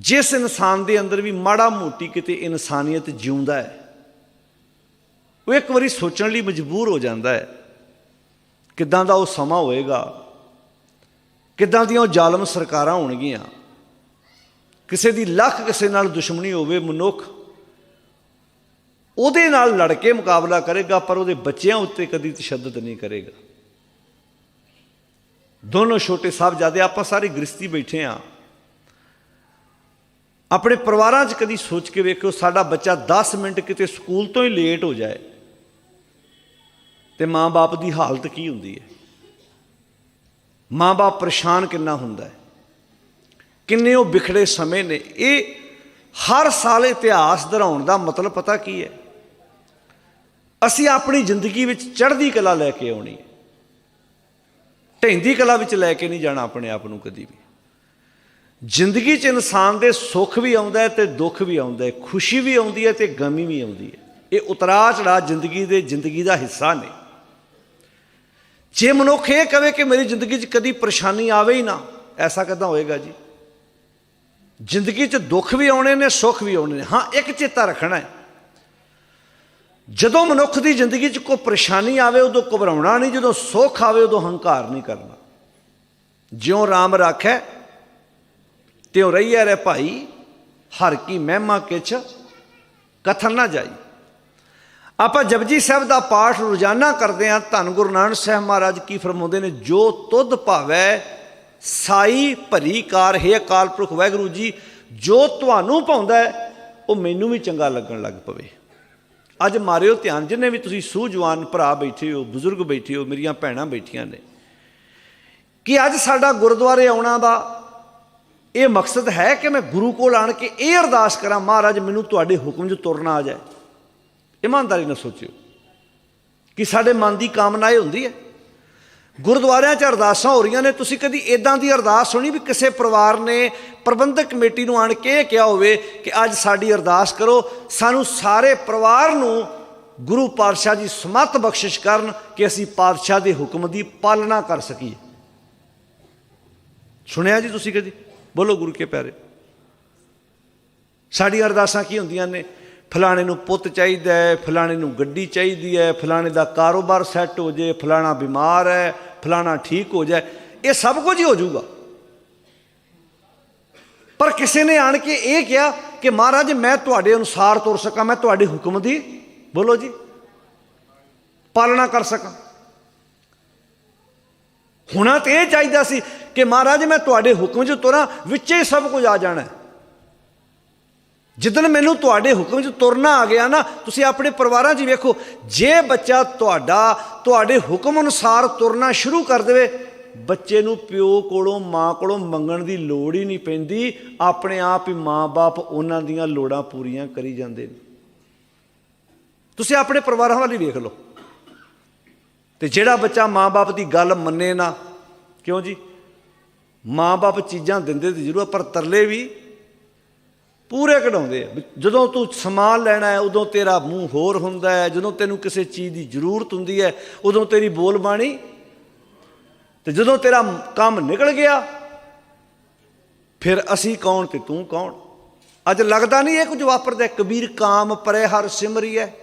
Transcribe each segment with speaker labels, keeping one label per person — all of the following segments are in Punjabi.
Speaker 1: ਜਿਸ ਇਨਸਾਨ ਦੇ ਅੰਦਰ ਵੀ ਮਾੜਾ ਮੋਟੀ ਕਿਤੇ ਇਨਸਾਨੀਅਤ ਜਿਉਂਦਾ ਹੈ, ਉਹ ਇੱਕ ਵਾਰੀ ਸੋਚਣ ਲਈ ਮਜਬੂਰ ਹੋ ਜਾਂਦਾ ਹੈ, ਕਿੱਦਾਂ ਦਾ ਉਹ ਸਮਾਂ ਹੋਏਗਾ, ਕਿੱਦਾਂ ਦੀਆਂ ਉਹ ਜ਼ਾਲਮ ਸਰਕਾਰਾਂ ਹੋਣਗੀਆਂ, ਕਿਸੇ ਦੀ ਲੱਖ ਕਿਸੇ ਨਾਲ ਦੁਸ਼ਮਣੀ ਹੋਵੇ ਮਨੁੱਖ, ਉਹਦੇ ਨਾਲ ਲੜ ਕੇ ਮੁਕਾਬਲਾ ਕਰੇਗਾ, ਪਰ ਉਹਦੇ ਬੱਚਿਆਂ ਉੱਤੇ ਕਦੀ ਤਸ਼ੱਦਦ ਨਹੀਂ ਕਰੇਗਾ। ਦੋਨੋਂ ਛੋਟੇ ਸਾਹਿਬਜ਼ਾਦੇ, ਆਪਾਂ ਸਾਰੇ ਗ੍ਰਸਤੀ ਬੈਠੇ ਆ ਆਪਣੇ ਪਰਿਵਾਰਾਂ 'ਚ ਕਦੀ ਸੋਚ ਕੇ ਵੇਖੋ ਸਾਡਾ ਬੱਚਾ 10 ਮਿੰਟ ਕਿਤੇ ਸਕੂਲ ਤੋਂ ਹੀ ਲੇਟ ਹੋ ਜਾਏ, ਤੇ ਮਾਂ-ਬਾਪ ਦੀ ਹਾਲਤ ਕੀ ਹੁੰਦੀ ਹੈ? ਮਾਂ-ਬਾਪ ਪਰੇਸ਼ਾਨ ਕਿੰਨਾ ਹੁੰਦਾ ਹੈ? ਕਿੰਨੇ ਉਹ ਵਿਖੜੇ ਸਮੇਂ ਨੇ? ਇਹ ਹਰ ਸਾਲ ਇਤਿਹਾਸ ਦੁਹਰਾਉਣ ਦਾ ਮਤਲਬ ਪਤਾ ਕੀ ਹੈ? ਅਸੀਂ ਆਪਣੀ ਜ਼ਿੰਦਗੀ ਵਿੱਚ ਚੜ੍ਹਦੀ ਕਲਾ ਲੈ ਕੇ ਆਉਣੀ ਹੈ। ਢਹਿੰਦੀ ਕਲਾ ਵਿੱਚ ਲੈ ਕੇ ਨਹੀਂ ਜਾਣਾ ਆਪਣੇ ਆਪ ਨੂੰ ਕਦੀ ਵੀ। ਜ਼ਿੰਦਗੀ 'ਚ ਇਨਸਾਨ ਦੇ ਸੁੱਖ ਵੀ ਆਉਂਦਾ ਹੈ ਤੇ ਦੁੱਖ ਵੀ ਆਉਂਦਾ ਖੁਸ਼ੀ ਵੀ ਆਉਂਦੀ ਹੈ ਤੇ ਗਮੀ ਵੀ ਆਉਂਦੀ ਹੈ। ਇਹ ਉਤਰਾ ਚੜਾ ਜ਼ਿੰਦਗੀ ਦੇ ਜ਼ਿੰਦਗੀ ਦਾ ਹਿੱਸਾ ਨੇ। ਜੇ ਮਨੁੱਖ ਇਹ ਕਵੇ ਕਿ ਮੇਰੀ ਜ਼ਿੰਦਗੀ 'ਚ ਕਦੀ ਪਰੇਸ਼ਾਨੀ ਆਵੇ ਹੀ ਨਾ, ਐਸਾ ਕਦਾਂ ਹੋਏਗਾ ਜੀ? ਜ਼ਿੰਦਗੀ 'ਚ ਦੁੱਖ ਵੀ ਆਉਣੇ ਨੇ, ਸੁੱਖ ਵੀ ਆਉਣੇ ਨੇ। ਹਾਂ, ਇੱਕ ਚੇਤਾ ਰੱਖਣਾ ਹੈ। ਜਦੋਂ ਮਨੁੱਖ ਦੀ ਜ਼ਿੰਦਗੀ 'ਚ ਕੋਈ ਪਰੇਸ਼ਾਨੀ ਆਵੇ, ਉਦੋਂ ਘਬਰਾਉਣਾ ਨਹੀਂ, ਜਦੋਂ ਸੁੱਖ ਆਵੇ, ਉਦੋਂ ਹੰਕਾਰ ਨਹੀਂ ਕਰਨਾ। ਜਿਉਂ ਰਾਮ ਰਾਖੈ ਤਿਉ ਰਹੀਐ ਰੇ ਭਾਈ, ਹਰ ਕੀ ਮਹਿਮਾ ਕਿਛ ਕਥਨ ਨਾ ਜਾਈ। ਆਪਾਂ ਜਪਜੀ ਸਾਹਿਬ ਦਾ ਪਾਠ ਰੋਜ਼ਾਨਾ ਕਰਦੇ ਹਾਂ ਧੰਨ ਗੁਰੂ ਨਾਨਕ ਸਾਹਿਬ ਮਹਾਰਾਜ ਕੀ ਫਰਮਾਉਂਦੇ ਨੇ, ਜੋ ਤੁਧ ਭਾਵੈ ਸਾਈ ਭਰੀ ਕਾਰ, ਹੈ ਅਕਾਲ ਪੁਰਖ ਵਾਹਿਗੁਰੂ ਜੀ, ਜੋ ਤੁਹਾਨੂੰ ਪਾਉਂਦਾ ਉਹ ਮੈਨੂੰ ਵੀ ਚੰਗਾ ਲੱਗਣ ਲੱਗ ਪਵੇ। ਅੱਜ ਮਾਰਿਓ ਧਿਆਨ, ਜਿੰਨੇ ਵੀ ਤੁਸੀਂ ਸੂਝਵਾਨ ਭਰਾ ਬੈਠੇ ਹੋ, ਬਜ਼ੁਰਗ ਬੈਠੇ ਹੋ, ਮੇਰੀਆਂ ਭੈਣਾਂ ਬੈਠੀਆਂ ਨੇ, ਕਿ ਅੱਜ ਸਾਡਾ ਗੁਰਦੁਆਰੇ ਆਉਣਾ ਦਾ ਇਹ ਮਕਸਦ ਹੈ ਕਿ ਮੈਂ ਗੁਰੂ ਕੋਲ ਆਣ ਕੇ ਇਹ ਅਰਦਾਸ ਕਰਾਂ, ਮਹਾਰਾਜ, ਮੈਨੂੰ ਤੁਹਾਡੇ ਹੁਕਮ 'ਚ ਤੁਰਨਾ ਆ ਜਾਏ। ਇਮਾਨਦਾਰੀ ਨਾਲ ਸੋਚਿਓ ਕਿ ਸਾਡੇ ਮਨ ਦੀ ਕਾਮਨਾ ਇਹ ਹੁੰਦੀ ਹੈ। ਗੁਰਦੁਆਰਿਆਂ 'ਚ ਅਰਦਾਸਾਂ ਹੋ ਰਹੀਆਂ ਨੇ। ਤੁਸੀਂ ਕਦੀ ਇਦਾਂ ਦੀ ਅਰਦਾਸ ਸੁਣੀ ਵੀ ਕਿਸੇ ਪਰਿਵਾਰ ਨੇ ਪ੍ਰਬੰਧਕ ਕਮੇਟੀ ਨੂੰ ਆਣ ਕੇ ਇਹ ਕਿਹਾ ਹੋਵੇ ਕਿ ਅੱਜ ਸਾਡੀ ਅਰਦਾਸ ਕਰੋ, ਸਾਨੂੰ ਸਾਰੇ ਪਰਿਵਾਰ ਨੂੰ ਗੁਰੂ ਪਾਤਸ਼ਾਹ ਜੀ ਸਮਤ ਬਖਸ਼ਿਸ਼ ਕਰਨ ਕਿ ਅਸੀਂ ਪਾਤਸ਼ਾਹ ਦੇ ਹੁਕਮ ਦੀ ਪਾਲਣਾ ਕਰ ਸਕੀਏ। ਸੁਣਿਆ ਜੀ ਤੁਸੀਂ ਕਦੀ? ਬੋਲੋ ਗੁਰੂ ਕੇ ਪਿਆਰੇ। ਸਾਡੀ ਅਰਦਾਸਾਂ ਕੀ ਹੁੰਦੀਆਂ ਨੇ? ਫਲਾਣੇ ਨੂੰ ਪੁੱਤ ਚਾਹੀਦਾ ਹੈ, ਫਲਾਣੇ ਨੂੰ ਗੱਡੀ ਚਾਹੀਦੀ ਹੈ, ਫਲਾਣੇ ਦਾ ਕਾਰੋਬਾਰ ਸੈੱਟ ਹੋ ਜੇ ਫਲਾਣਾ ਬਿਮਾਰ ਹੈ, ਫਲਾਣਾ ਠੀਕ ਹੋ ਜਾਏ, ਇਹ ਸਭ ਕੁਝ ਹੀ ਹੋ ਜਾਊਗਾ। ਪਰ ਕਿਸੇ ਨੇ ਆਣ ਕੇ ਇਹ ਕਿਹਾ ਕਿ ਮਹਾਰਾਜ, ਮੈਂ ਤੁਹਾਡੇ ਅਨੁਸਾਰ ਤੁਰ ਸਕਾਂ, ਮੈਂ ਤੁਹਾਡੇ ਹੁਕਮ ਦੀ, ਬੋਲੋ ਜੀ, ਪਾਲਣਾ ਕਰ ਸਕਾਂ। ਹੁਣਾ ਤੇ ਇਹ ਚਾਹੀਦਾ ਸੀ ਕਿ ਮਹਾਰਾਜ, ਮੈਂ ਤੁਹਾਡੇ ਹੁਕਮ 'ਚ ਤੁਰਾਂ, ਵਿੱਚੇ ਹੀ ਸਭ ਕੁਝ ਆ ਜਾਣਾ ਹੈ। ਜਿੱਦਣ ਮੈਨੂੰ ਤੁਹਾਡੇ ਹੁਕਮ 'ਚ ਤੁਰਨਾ ਆ ਗਿਆ ਨਾ, ਤੁਸੀਂ ਆਪਣੇ ਪਰਿਵਾਰਾਂ 'ਚ ਵੇਖੋ, ਜੇ ਬੱਚਾ ਤੁਹਾਡਾ, ਤੁਹਾਡੇ ਹੁਕਮ ਅਨੁਸਾਰ ਤੁਰਨਾ ਸ਼ੁਰੂ ਕਰ ਦੇਵੇ, ਬੱਚੇ ਨੂੰ ਪਿਓ ਕੋਲੋਂ, ਮਾਂ ਕੋਲੋਂ ਮੰਗਣ ਦੀ ਲੋੜ ਹੀ ਨਹੀਂ ਪੈਂਦੀ। ਆਪਣੇ ਆਪ ਹੀ ਮਾਂ-ਬਾਪ ਉਹਨਾਂ ਦੀਆਂ ਲੋੜਾਂ ਪੂਰੀਆਂ ਕਰੀ ਜਾਂਦੇ ਨੇ। ਤੁਸੀਂ ਆਪਣੇ ਪਰਿਵਾਰਾਂ ਵੱਲ ਵੇਖ ਲਓ। ਤੇ ਜਿਹੜਾ ਬੱਚਾ ਮਾਂ-ਬਾਪ ਦੀ ਗੱਲ ਮੰਨੇ ਨਾ, ਕਿਉਂ ਜੀ? ਮਾਂ-ਬਾਪ ਚੀਜ਼ਾਂ ਦਿੰਦੇ ਤੇ ਜ਼ਰੂਰ, ਪਰ ਤਰਲੇ ਵੀ ਪੂਰੇ ਕਢਾਉਂਦੇ ਆ। ਜਦੋਂ ਤੂੰ ਸਮਾਨ ਲੈਣਾ ਹੈ, ਉਦੋਂ ਤੇਰਾ ਮੂੰਹ ਹੋਰ ਹੁੰਦਾ ਹੈ, ਜਦੋਂ ਤੈਨੂੰ ਕਿਸੇ ਚੀਜ਼ ਦੀ ਜ਼ਰੂਰਤ ਹੁੰਦੀ ਹੈ, ਉਦੋਂ ਤੇਰੀ ਬੋਲ ਬਾਣੀ ਤੇ ਜਦੋਂ ਤੇਰਾ ਕੰਮ ਨਿਕਲ ਗਿਆ, ਫਿਰ ਅਸੀਂ ਕੌਣ ਤੇ ਤੂੰ ਕੌਣ? ਅੱਜ ਲੱਗਦਾ ਨਹੀਂ ਇਹ ਕੁਝ ਵਾਪਰਦਾ, ਕਬੀਰ ਕਾਮ ਪਰੇ ਹਰ ਸਿਮਰੀ ਹੈ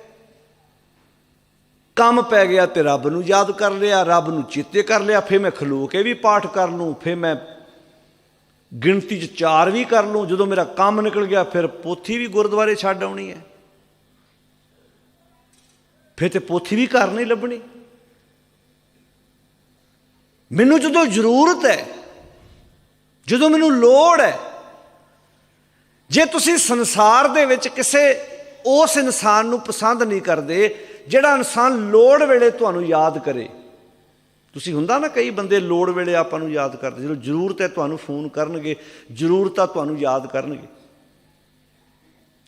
Speaker 1: ਕੰਮ ਪੈ ਗਿਆ ਤੇ ਰੱਬ ਨੂੰ ਯਾਦ ਕਰ ਲਿਆ, ਰੱਬ ਨੂੰ ਚੇਤੇ ਕਰ ਲਿਆ, ਫਿਰ ਮੈਂ ਖਲੋ ਕੇ ਵੀ ਪਾਠ ਕਰ ਲੂੰ, ਫਿਰ ਮੈਂ ਗਿਣਤੀ 'ਚ ਚਾਰ ਵੀ ਕਰ ਲੂੰ, ਜਦੋਂ ਮੇਰਾ ਕੰਮ ਨਿਕਲ ਗਿਆ, ਫਿਰ ਪੋਥੀ ਵੀ ਗੁਰਦੁਆਰੇ ਛੱਡ ਆਉਣੀ ਹੈ। ਫਿਰ ਤੇ ਪੋਥੀ ਵੀ ਘਰ ਨਹੀਂ ਲੱਭਣੀ। ਮੈਨੂੰ ਜਦੋਂ ਜ਼ਰੂਰਤ ਹੈ, ਜਦੋਂ ਮੈਨੂੰ ਲੋੜ ਹੈ, ਜੇ ਤੁਸੀਂ ਸੰਸਾਰ ਦੇ ਵਿੱਚ ਕਿਸੇ ਉਸ ਇਨਸਾਨ ਨੂੰ ਪਸੰਦ ਨਹੀਂ ਕਰਦੇ ਜਿਹੜਾ ਇਨਸਾਨ ਲੋੜ ਵੇਲੇ ਤੁਹਾਨੂੰ ਯਾਦ ਕਰੇ। ਤੁਸੀਂ ਹੁੰਦਾ ਨਾ ਕਈ ਬੰਦੇ ਲੋੜ ਵੇਲੇ ਆਪਾਂ ਨੂੰ ਯਾਦ ਕਰਦੇ, ਜਦੋਂ ਜ਼ਰੂਰਤ ਹੈ ਤੁਹਾਨੂੰ ਫੋਨ ਕਰਨਗੇ, ਜ਼ਰੂਰਤ ਆ ਤੁਹਾਨੂੰ ਯਾਦ ਕਰਨਗੇ।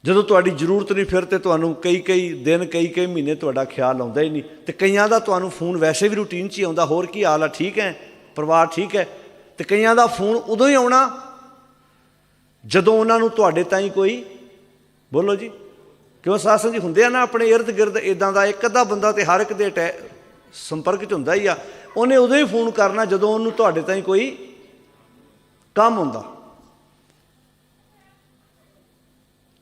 Speaker 1: ਜਦੋਂ ਤੁਹਾਡੀ ਜ਼ਰੂਰਤ ਨਹੀਂ ਫਿਰ ਤੇ ਤੁਹਾਨੂੰ ਕਈ ਕਈ ਦਿਨ, ਕਈ ਕਈ ਮਹੀਨੇ ਤੁਹਾਡਾ ਖਿਆਲ ਆਉਂਦਾ ਹੀ ਨਹੀਂ। ਤੇ ਕਈਆਂ ਦਾ ਤੁਹਾਨੂੰ ਫੋਨ ਵੈਸੇ ਵੀ ਰੂਟੀਨ 'ਚ ਹੀ ਆਉਂਦਾ, ਹੋਰ ਕੀ ਹਾਲ ਆ, ਠੀਕ ਹੈ, ਪਰਿਵਾਰ ਠੀਕ ਹੈ। ਤੇ ਕਈਆਂ ਦਾ ਫੋਨ ਉਦੋਂ ਹੀ ਆਉਣਾ, ਜਦੋਂ ਉਹਨਾਂ ਨੂੰ ਤੁਹਾਡੇ ਤਾਈਂ ਕੋਈ, ਬੋਲੋ ਜੀ। ਕਿਉਂ ਸਾਸਨ ਜੀ ਹੁੰਦੇ ਆ ਨਾ ਆਪਣੇ ਇਰਦ ਗਿਰਦ ਇਦਾਂ ਦਾ ਇੱਕ ਅੱਧਾ ਬੰਦਾ ਤੇ ਹਰ ਇੱਕ ਦੇ ਅਟੈ- ਸੰਪਰਕ 'ਚ ਹੁੰਦਾ ਹੀ ਆ। ਉਹਨੇ ਉਦੋਂ ਹੀ ਫੋਨ ਕਰਨਾ ਜਦੋਂ ਉਹਨੂੰ ਤੁਹਾਡੇ ਤਾਈਂ ਕੋਈ ਕੰਮ ਹੁੰਦਾ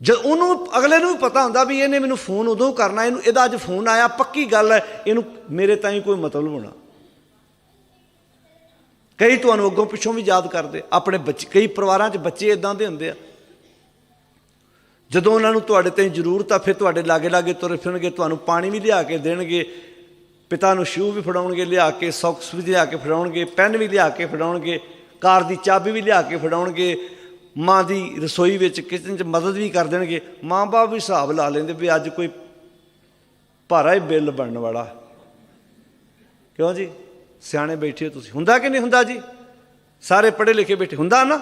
Speaker 1: ਜਦ ਉਹਨੂੰ, ਅਗਲੇ ਨੂੰ ਵੀ ਪਤਾ ਹੁੰਦਾ ਵੀ ਇਹਨੇ ਮੈਨੂੰ ਫੋਨ ਉਦੋਂ ਕਰਨਾ, ਇਹਨੂੰ, ਇਹਦਾ ਅੱਜ ਫੋਨ ਆਇਆ, ਪੱਕੀ ਗੱਲ ਹੈ, ਇਹਨੂੰ ਮੇਰੇ ਤਾਈਂ ਕੋਈ ਮਤਲਬ ਹੋਣਾ। ਕਈ ਤੁਹਾਨੂੰ ਅੱਗੋਂ ਪਿੱਛੋਂ ਵੀ ਯਾਦ ਕਰਦੇ, ਆਪਣੇ ਬੱਚੇ, ਕਈ ਪਰਿਵਾਰਾਂ 'ਚ ਬੱਚੇ ਇਦਾਂ ਦੇ ਹੁੰਦੇ ਆ। ਜਦੋਂ ਉਹਨਾਂ ਨੂੰ ਤੁਹਾਡੇ ਤੇ ਜ਼ਰੂਰਤ ਆ, ਫਿਰ ਤੁਹਾਡੇ ਲਾਗੇ ਲਾਗੇ ਤੁਰ ਫਿਰਨਗੇ, ਤੁਹਾਨੂੰ ਪਾਣੀ ਵੀ ਲਿਆ ਕੇ ਦੇਣਗੇ, ਪਿਤਾ ਨੂੰ ਸ਼ੂ ਵੀ ਫੜਾਉਣਗੇ, ਲਿਆ ਕੇ, ਸੌਕਸ ਵੀ ਲਿਆ ਕੇ ਫੜਾਉਣਗੇ, ਪੈਨ ਵੀ ਲਿਆ ਕੇ ਫੜਾਉਣਗੇ, ਕਾਰ ਦੀ ਚਾਬੀ ਵੀ ਲਿਆ ਕੇ ਫੜਾਉਣਗੇ, ਮਾਂ ਦੀ ਰਸੋਈ ਵਿੱਚ ਕਿਚਨ 'ਚ ਮਦਦ ਵੀ ਕਰ ਦੇਣਗੇ। ਮਾਂ-ਬਾਪ ਵੀ ਹਿਸਾਬ ਲਾ ਲੈਂਦੇ ਵੀ ਅੱਜ ਕੋਈ ਭਾਰਾ ਹੀ ਬਿੱਲ ਬਣਨ ਵਾਲਾ। ਕਿਉਂ ਜੀ? ਸਿਆਣੇ ਬੈਠੇ ਹੋ ਤੁਸੀਂ। ਹੁੰਦਾ ਕਿ ਨਹੀਂ ਹੁੰਦਾ ਜੀ? ਸਾਰੇ ਪੜ੍ਹੇ ਲਿਖੇ ਬੈਠੇ। ਹੁੰਦਾ ਨਾ?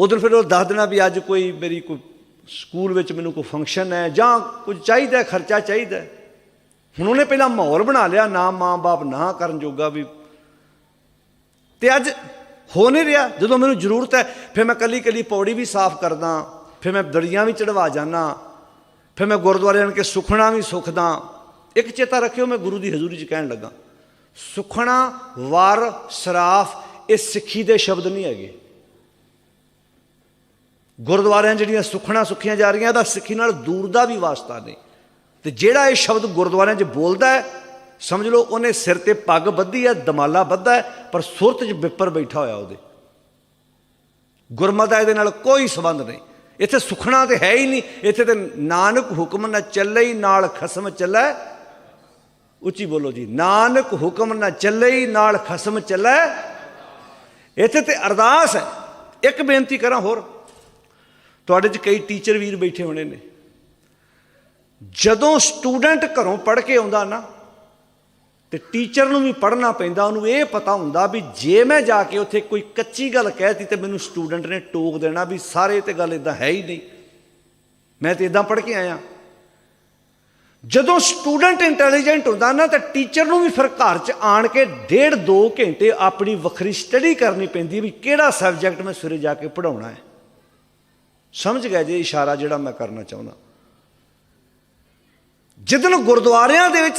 Speaker 1: ਉਧਰ ਫਿਰ ਉਹ ਦੱਸ ਦੇਣਾ ਵੀ ਅੱਜ ਕੋਈ ਮੇਰੀ ਕੋਈ ਸਕੂਲ ਵਿੱਚ ਮੈਨੂੰ ਕੋਈ ਫੰਕਸ਼ਨ ਹੈ ਜਾਂ ਕੁਝ ਚਾਹੀਦਾ ਖਰਚਾ ਚਾਹੀਦਾ ਹੁਣ ਉਹਨੇ ਪਹਿਲਾਂ ਮਾਹੌਲ ਬਣਾ ਲਿਆ, ਨਾ ਮਾਂ-ਬਾਪ ਨਾ ਕਰਨ ਜੋਗਾ ਵੀ। ਤੇ ਅੱਜ ਹੋ ਨਹੀਂ ਰਿਹਾ। ਜਦੋਂ ਮੈਨੂੰ ਜ਼ਰੂਰਤ ਹੈ, ਫਿਰ ਮੈਂ ਕੱਲੀ ਕੱਲੀ ਪੌੜੀ ਵੀ ਸਾਫ਼ ਕਰਦਾ, ਫਿਰ ਮੈਂ ਦੜੀਆਂ ਵੀ ਚੜਵਾ ਜਾਣਾ ਫਿਰ ਮੈਂ ਗੁਰਦੁਆਰੇ ਆਣ ਕੇ ਸੁਖਣਾ ਵੀ ਸੁਖਦਾ। ਇੱਕ ਚੇਤਾ ਰੱਖਿਓ, ਮੈਂ ਗੁਰੂ ਦੀ ਹਜ਼ੂਰੀ 'ਚ ਕਹਿਣ ਲੱਗਾ। ਸੁਖਣਾ, ਵਾਰ, ਸਰਾਫ, ਇਹ ਸਿੱਖੀ ਦੇ ਸ਼ਬਦ ਨਹੀਂ ਹੈਗੇ। ਗੁਰਦੁਆਰਿਆਂ ਜਿਹੜੀਆਂ ਸੁਖਣਾ ਸੁਖੀਆਂ ਜਾ ਰਹੀਆਂ, ਇਹਦਾ ਸਿੱਖੀ ਨਾਲ ਦੂਰ ਦਾ ਵੀ ਵਾਸਤਾ ਨਹੀਂ। ਤੇ ਜਿਹੜਾ ਇਹ ਸ਼ਬਦ ਗੁਰਦੁਆਰਿਆਂ 'ਚ ਬੋਲਦਾ ਹੈ, ਸਮਝ ਲਓ ਉਹਨੇ ਸਿਰ ਤੇ ਪੱਗ ਬੱਧੀ ਹੈ, ਦਮਾਲਾ ਬੱਧਾ ਹੈ, ਪਰ ਸੁਰਤ 'ਚ ਵਿਪਰ ਬੈਠਾ ਹੋਇਆ ਉਹਦੇ। ਗੁਰਮਤਿ ਦਾ ਇਹਦੇ ਨਾਲ ਕੋਈ ਸੰਬੰਧ ਨਹੀਂ। ਇੱਥੇ ਸੁਖਣਾ ਤੇ ਹੈ ਹੀ ਨਹੀਂ। ਇੱਥੇ ਤੇ ਨਾਨਕ ਹੁਕਮ ਨਾ ਚੱਲੇ ਹੀ, ਨਾਲ ਖਸਮ ਚੱਲੇ। ਉੱਚੀ ਬੋਲੋ ਜੀ, ਨਾਨਕ ਹੁਕਮ ਨਾ ਚੱਲੇ ਹੀ, ਨਾਲ ਖਸਮ ਚੱਲੇ। ਇੱਥੇ ਤੇ ਅਰਦਾਸ ਹੈ। ਇੱਕ ਬੇਨਤੀ ਕਰਾਂ ਹੋਰ। ਤੁਹਾਡੇ 'ਚ ਕਈ ਟੀਚਰ ਵੀਰ ਬੈਠੇ ਹੋਣੇ ਨੇ। ਜਦੋਂ ਸਟੂਡੈਂਟ ਘਰੋਂ ਪੜ੍ਹ ਕੇ ਆਉਂਦਾ ਨਾ, ਤੇ ਟੀਚਰ ਨੂੰ ਵੀ ਪੜ੍ਹਨਾ ਪੈਂਦਾ, ਉਹਨੂੰ ਇਹ ਪਤਾ ਹੁੰਦਾ ਵੀ ਜੇ ਮੈਂ ਜਾ ਕੇ ਉੱਥੇ ਕੋਈ ਕੱਚੀ ਗੱਲ ਕਹਿਤੀ ਤੇ ਮੈਨੂੰ ਸਟੂਡੈਂਟ ਨੇ ਟੋਕ ਦੇਣਾ ਵੀ ਸਾਰੇ ਤੇ ਗੱਲ ਇਦਾਂ ਹੈ ਹੀ ਨਹੀਂ। ਮੈਂ ਤੇ ਇਦਾਂ ਪੜ੍ਹ ਕੇ ਆਇਆ। ਜਦੋਂ ਸਟੂਡੈਂਟ ਇੰਟੈਲੀਜੈਂਟ ਹੁੰਦਾ ਨਾ, ਤਾਂ ਟੀਚਰ ਨੂੰ ਵੀ ਫਿਰ ਘਰ 'ਚ ਆਣ ਕੇ ਡੇਢ ਦੋ ਘੰਟੇ ਆਪਣੀ ਵੱਖਰੀ ਸਟੱਡੀ ਕਰਨੀ ਪੈਂਦੀ ਵੀ ਕਿਹੜਾ ਸਬਜੈਕਟ ਮੈਂ ਸਵੇਰੇ ਜਾ ਕੇ ਪੜਾਉਣਾ ਹੈ। ਸਮਝ ਗਏ ਜੇ ਇਸ਼ਾਰਾ ਜਿਹੜਾ ਮੈਂ ਕਰਨਾ ਚਾਹੁੰਦਾ। ਜਿੱਦਨ ਗੁਰਦੁਆਰਿਆਂ ਦੇ ਵਿੱਚ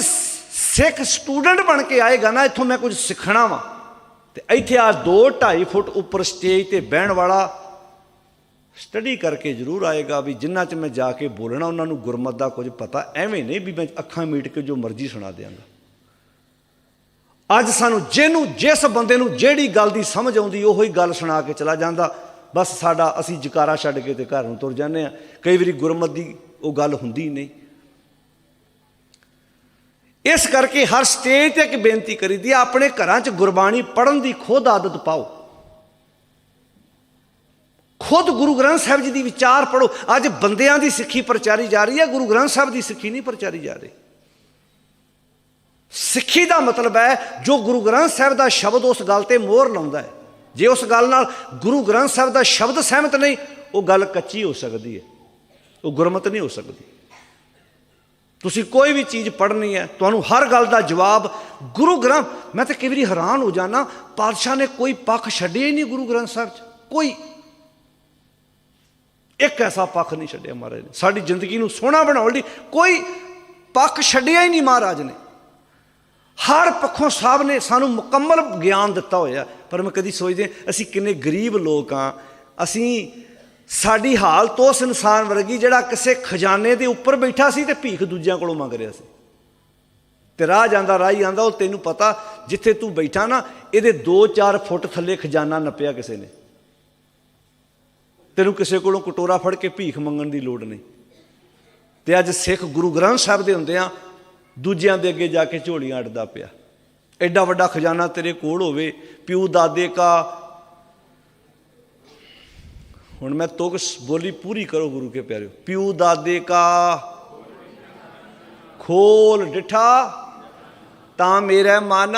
Speaker 1: ਸਿੱਖ ਸਟੂਡੈਂਟ ਬਣ ਕੇ ਆਏਗਾ ਨਾ, ਇੱਥੋਂ ਮੈਂ ਕੁਝ ਸਿੱਖਣਾ ਵਾ। ਤੇ ਇੱਥੇ ਆ 2 2.5 ਫੁੱਟ ਉੱਪਰ ਸਟੇਜ ਤੇ ਬਹਿਣ ਵਾਲਾ ਸਟੱਡੀ ਕਰਕੇ ਜ਼ਰੂਰ ਆਏਗਾ ਵੀ ਜਿੰਨਾ ਚ ਮੈਂ ਜਾ ਕੇ ਬੋਲਣਾ, ਉਹਨਾਂ ਨੂੰ ਗੁਰਮਤ ਦਾ ਕੁਝ ਪਤਾ, ਐਵੇਂ ਨਹੀਂ ਵੀ ਮੈਂ ਅੱਖਾਂ ਮੀਟ ਕੇ ਜੋ ਮਰਜ਼ੀ ਸੁਣਾ ਦਿਆਂਗਾ। ਅੱਜ ਸਾਨੂੰ ਜਿਹਨੂੰ, ਜਿਸ ਬੰਦੇ ਨੂੰ ਜਿਹੜੀ ਗੱਲ ਦੀ ਸਮਝ ਆਉਂਦੀ, ਉਹੀ ਗੱਲ ਸੁਣਾ ਕੇ ਚਲਾ ਜਾਂਦਾ। ਬਸ ਸਾਡਾ ਅਸੀਂ ਜਕਾਰਾ ਛੱਡ ਕੇ ਤੇ ਘਰ ਨੂੰ ਤੁਰ ਜਾਂਦੇ ਆ ਕਈ ਵਾਰੀ ਗੁਰਮਤ ਦੀ ਉਹ ਗੱਲ ਹੁੰਦੀ ਨਹੀਂ। ਇਸ ਕਰਕੇ ਹਰ ਸਟੇਜ ਤੇ ਇੱਕ ਬੇਨਤੀ ਕਰੀਦੀ ਆ, ਆਪਣੇ ਘਰਾਂ 'ਚ ਗੁਰਬਾਣੀ ਪੜ੍ਹਨ ਦੀ ਖੁਦ ਆਦਤ ਪਾਓ। ਖੁਦ ਗੁਰੂ ਗ੍ਰੰਥ ਸਾਹਿਬ ਜੀ ਦੀ ਵਿਚਾਰ ਪੜੋ ਅੱਜ ਬੰਦਿਆਂ ਦੀ ਸਿੱਖੀ ਪ੍ਰਚਾਰੀ ਜਾ ਰਹੀ ਹੈ, ਗੁਰੂ ਗ੍ਰੰਥ ਸਾਹਿਬ ਦੀ ਸਿੱਖੀ ਨਹੀਂ ਪ੍ਰਚਾਰੀ ਜਾ ਰਹੀ। ਸਿੱਖੀ ਦਾ ਮਤਲਬ ਹੈ, ਜੋ ਗੁਰੂ ਗ੍ਰੰਥ ਸਾਹਿਬ ਦਾ ਸ਼ਬਦ ਉਸ ਗੱਲ ਤੇ ਮੋਹਰ ਲਾਉਂਦਾ ਹੈ। ਜੇ ਉਸ ਗੱਲ ਨਾਲ ਗੁਰੂ ਗ੍ਰੰਥ ਸਾਹਿਬ ਦਾ ਸ਼ਬਦ ਸਹਿਮਤ ਨਹੀਂ, ਉਹ ਗੱਲ ਕੱਚੀ ਹੋ ਸਕਦੀ ਹੈ। ਉਹ ਗੁਰਮਤ ਨਹੀਂ ਹੋ ਸਕਦੀ। ਤੁਸੀਂ ਕੋਈ ਵੀ ਚੀਜ਼ ਪੜ੍ਹਨੀ ਹੈ, ਤੁਹਾਨੂੰ ਹਰ ਗੱਲ ਦਾ ਜਵਾਬ ਗੁਰੂ ਗ੍ਰੰਥ ਮੈਂ ਤਾਂ ਕਈ ਵਾਰੀ ਹੈਰਾਨ ਹੋ ਜਾਣਾ ਪਾਤਸ਼ਾਹ ਨੇ ਕੋਈ ਪੱਖ ਛੱਡਿਆ ਹੀ ਨਹੀਂ ਗੁਰੂ ਗ੍ਰੰਥ ਸਾਹਿਬ 'ਚ। ਕੋਈ। ਇੱਕ ਐਸਾ ਪੱਖ ਨਹੀਂ ਛੱਡਿਆ ਮਹਾਰਾਜ ਨੇ। ਸਾਡੀ ਜ਼ਿੰਦਗੀ ਨੂੰ ਸੋਹਣਾ ਬਣਾਉਣ ਲਈ ਕੋਈ ਪੱਖ ਛੱਡਿਆ ਹੀ ਨਹੀਂ ਮਹਾਰਾਜ ਨੇ। ਹਰ ਪੱਖੋਂ ਸਾਹਿਬ ਨੇ ਸਾਨੂੰ ਮੁਕੰਮਲ ਗਿਆਨ ਦਿੱਤਾ ਹੋਇਆ। ਪਰ ਮੈਂ ਕਦੀ ਸੋਚਦੇ ਅਸੀਂ ਕਿੰਨੇ ਗਰੀਬ ਲੋਕ ਆ ਅਸੀਂ ਸਾਡੀ ਹਾਲਤ ਉਸ ਇਨਸਾਨ ਵਰਗੀ ਜਿਹੜਾ ਕਿਸੇ ਖਜ਼ਾਨੇ ਦੇ ਉੱਪਰ ਬੈਠਾ ਸੀ ਤੇ ਭੀਖ ਦੂਜਿਆਂ ਕੋਲੋਂ ਮੰਗ ਰਿਹਾ ਸੀ। ਤੇ ਰਾਹ ਜਾਂਦਾ, ਰਾਹੀ ਆਂਦਾ ਉਹ ਤੈਨੂੰ ਪਤਾ, ਜਿੱਥੇ ਤੂੰ ਬੈਠਾ ਨਾ, ਇਹਦੇ 2-4 ਫੁੱਟ ਥੱਲੇ ਖਜ਼ਾਨਾ ਨੱਪਿਆ ਕਿਸੇ ਨੇ। ਤੈਨੂੰ ਕਿਸੇ ਕੋਲੋਂ ਕਟੋਰਾ ਫੜ ਕੇ ਭੀਖ ਮੰਗਣ ਦੀ ਲੋੜ ਨਹੀਂ। ਤੇ ਅੱਜ ਸਿੱਖ ਗੁਰੂ ਗ੍ਰੰਥ ਸਾਹਿਬ ਦੇ ਹੁੰਦੇ ਆ ਦੂਜਿਆਂ ਦੇ ਅੱਗੇ ਜਾ ਕੇ ਝੋਲੀਆਂ ਅੜਦਾ ਪਿਆ। ਐਡਾ ਵੱਡਾ ਖਜ਼ਾਨਾ ਤੇਰੇ ਕੋਲ ਹੋਵੇ, ਪਿਓ ਦਾਦੇ ਕਾ। ਹੁਣ ਮੈਂ ਤੁਕ ਬੋਲੀ ਪੂਰੀ ਕਰੋ ਗੁਰੂ ਕੇ ਪਿਆਰਿਓ। ਪਿਓ ਦਾਦੇ ਕਾ ਖੋਲ ਡਿਠਾ, ਤਾਂ ਮੇਰਾ ਮਨ।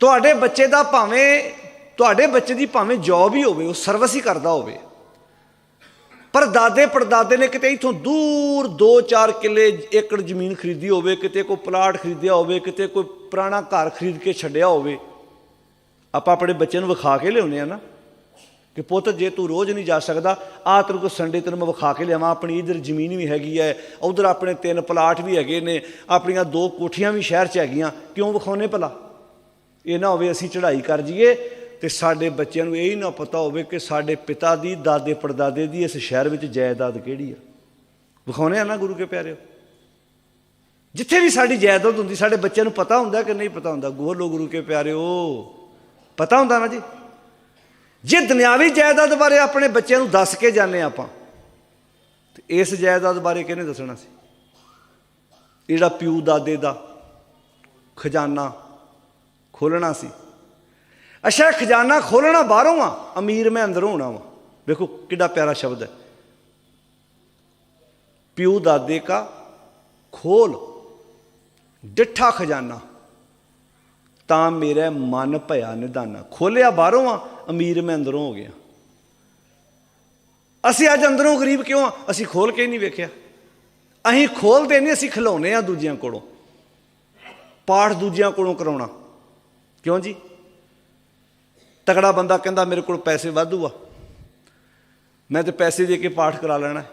Speaker 1: ਤੁਹਾਡੇ ਬੱਚੇ ਦਾ ਭਾਵੇਂ, ਤੁਹਾਡੇ ਬੱਚੇ ਦੀ ਭਾਵੇਂ ਜੌਬ ਹੀ ਹੋਵੇ, ਉਹ ਸਰਵਿਸ ਹੀ ਕਰਦਾ ਹੋਵੇ। ਪਰ ਦਾਦੇ ਪੜਦਾਦੇ ਨੇ ਕਿਤੇ ਇਥੋਂ ਦੂਰ 2-4 ਕਿੱਲੇ ਏਕੜ ਜ਼ਮੀਨ ਖਰੀਦੀ ਹੋਵੇ, ਕਿਤੇ ਕੋਈ ਪਲਾਟ ਖਰੀਦਿਆ ਹੋਵੇ, ਕਿਤੇ ਕੋਈ ਪੁਰਾਣਾ ਘਰ ਖਰੀਦ ਕੇ ਛੱਡਿਆ ਹੋਵੇ। ਆਪਾਂ ਆਪਣੇ ਬੱਚੇ ਨੂੰ ਵਿਖਾ ਕੇ ਲਿਆਉਨੇ ਆ ਨਾ ਕਿ ਪੁੱਤ, ਜੇ ਤੂੰ ਰੋਜ਼ ਨਹੀਂ ਜਾ ਸਕਦਾ ਆ ਤੈਨੂੰ ਕੋ ਸੰਡੇ ਤੈਨੂੰ ਮੈਂ ਵਿਖਾ ਕੇ ਲਿਆਵਾਂ, ਆਪਣੀ ਇਧਰ ਜ਼ਮੀਨ ਵੀ ਹੈਗੀ ਹੈ, ਉਧਰ ਆਪਣੇ ਤਿੰਨ ਪਲਾਟ ਵੀ ਹੈਗੇ ਨੇ, ਆਪਣੀਆਂ ਦੋ ਕੋਠੀਆਂ ਵੀ ਸ਼ਹਿਰ 'ਚ ਹੈਗੀਆਂ, ਕਿਉਂ ਵਿਖਾਉਨੇ ਭਲਾ? ਇਹ ਨਾ ਹੋਵੇ ਅਸੀਂ ਚੜ੍ਹਾਈ ਕਰ ਜਾਈਏ ਤੇ ਸਾਡੇ ਬੱਚਿਆਂ ਨੂੰ ਇਹ ਹੀ ਨਾ ਪਤਾ ਹੋਵੇ ਕਿ ਸਾਡੇ ਪਿਤਾ ਦੀ, ਦਾਦੇ ਪੜਦਾਦੇ ਦੀ ਇਸ ਸ਼ਹਿਰ ਵਿੱਚ ਜਾਇਦਾਦ ਕਿਹੜੀ ਆ। ਵਿਖਾਉਣੇ ਆ ਨਾ ਗੁਰੂ ਕੇ ਪਿਆਰਿਓ? ਜਿੱਥੇ ਵੀ ਸਾਡੀ ਜਾਇਦਾਦ ਹੁੰਦੀ, ਸਾਡੇ ਬੱਚਿਆਂ ਨੂੰ ਪਤਾ ਹੁੰਦਾ ਕਿ ਨਹੀਂ ਪਤਾ ਹੁੰਦਾ? ਗੋਲੋ ਗੁਰੂ ਕੇ ਪਿਆਰਿਓ, ਪਤਾ ਹੁੰਦਾ ਨਾ ਜੀ? ਜੇ ਦੁਨਿਆਵੀ ਜਾਇਦਾਦ ਬਾਰੇ ਆਪਣੇ ਬੱਚਿਆਂ ਨੂੰ ਦੱਸ ਕੇ ਜਾਂਦੇ ਆਪਾਂ, ਤੇ ਇਸ ਜਾਇਦਾਦ ਬਾਰੇ ਕਿਹਨੇ ਦੱਸਣਾ ਸੀ? ਜਿਹੜਾ ਪਿਓ ਦਾਦੇ ਦਾ ਖਜ਼ਾਨਾ ਖੋਲਣਾ ਸੀ। ਅੱਛਾ, ਖਜ਼ਾਨਾ ਖੋਲਣਾ ਬਾਹਰੋਂ ਆ। ਅਮੀਰ ਮੈਂ ਅੰਦਰੋਂ ਹੋਣਾ ਵਾ। ਵੇਖੋ ਕਿੱਡਾ ਪਿਆਰਾ ਸ਼ਬਦ ਹੈ। ਪਿਓ ਦਾਦੇ ਕਾ ਖੋਲ, ਡਿੱਠਾ ਖਜ਼ਾਨਾ। ਤਾਂ ਮੇਰਾ ਮਨ ਭਇਆ ਨਿਦਾਨਾ ਖੋਲਿਆ ਬਾਹਰੋਂ ਆ, ਅਮੀਰ ਮੈਂ ਅੰਦਰੋਂ ਹੋ ਗਿਆ। ਅਸੀਂ ਅੱਜ ਅੰਦਰੋਂ ਗਰੀਬ ਕਿਉਂ ਆ? ਅਸੀਂ ਖੋਲ ਕੇ ਨਹੀਂ ਵੇਖਿਆ। ਅਸੀਂ ਖੋਲਦੇ ਨਹੀਂ, ਅਸੀਂ ਖਿਲਾਉਨੇ ਆ ਦੂਜਿਆਂ ਕੋਲੋਂ। ਪਾਠ ਦੂਜਿਆਂ ਕੋਲੋਂ ਕਰਾਉਣਾ। ਕਿਉਂ ਜੀ? ਤਗੜਾ ਬੰਦਾ ਕਹਿੰਦਾ ਮੇਰੇ ਕੋਲ ਪੈਸੇ ਵਾਧੂ ਆ। ਮੈਂ ਤੇ ਪੈਸੇ ਦੇ ਕੇ ਪਾਠ ਕਰਾ ਲੈਣਾ।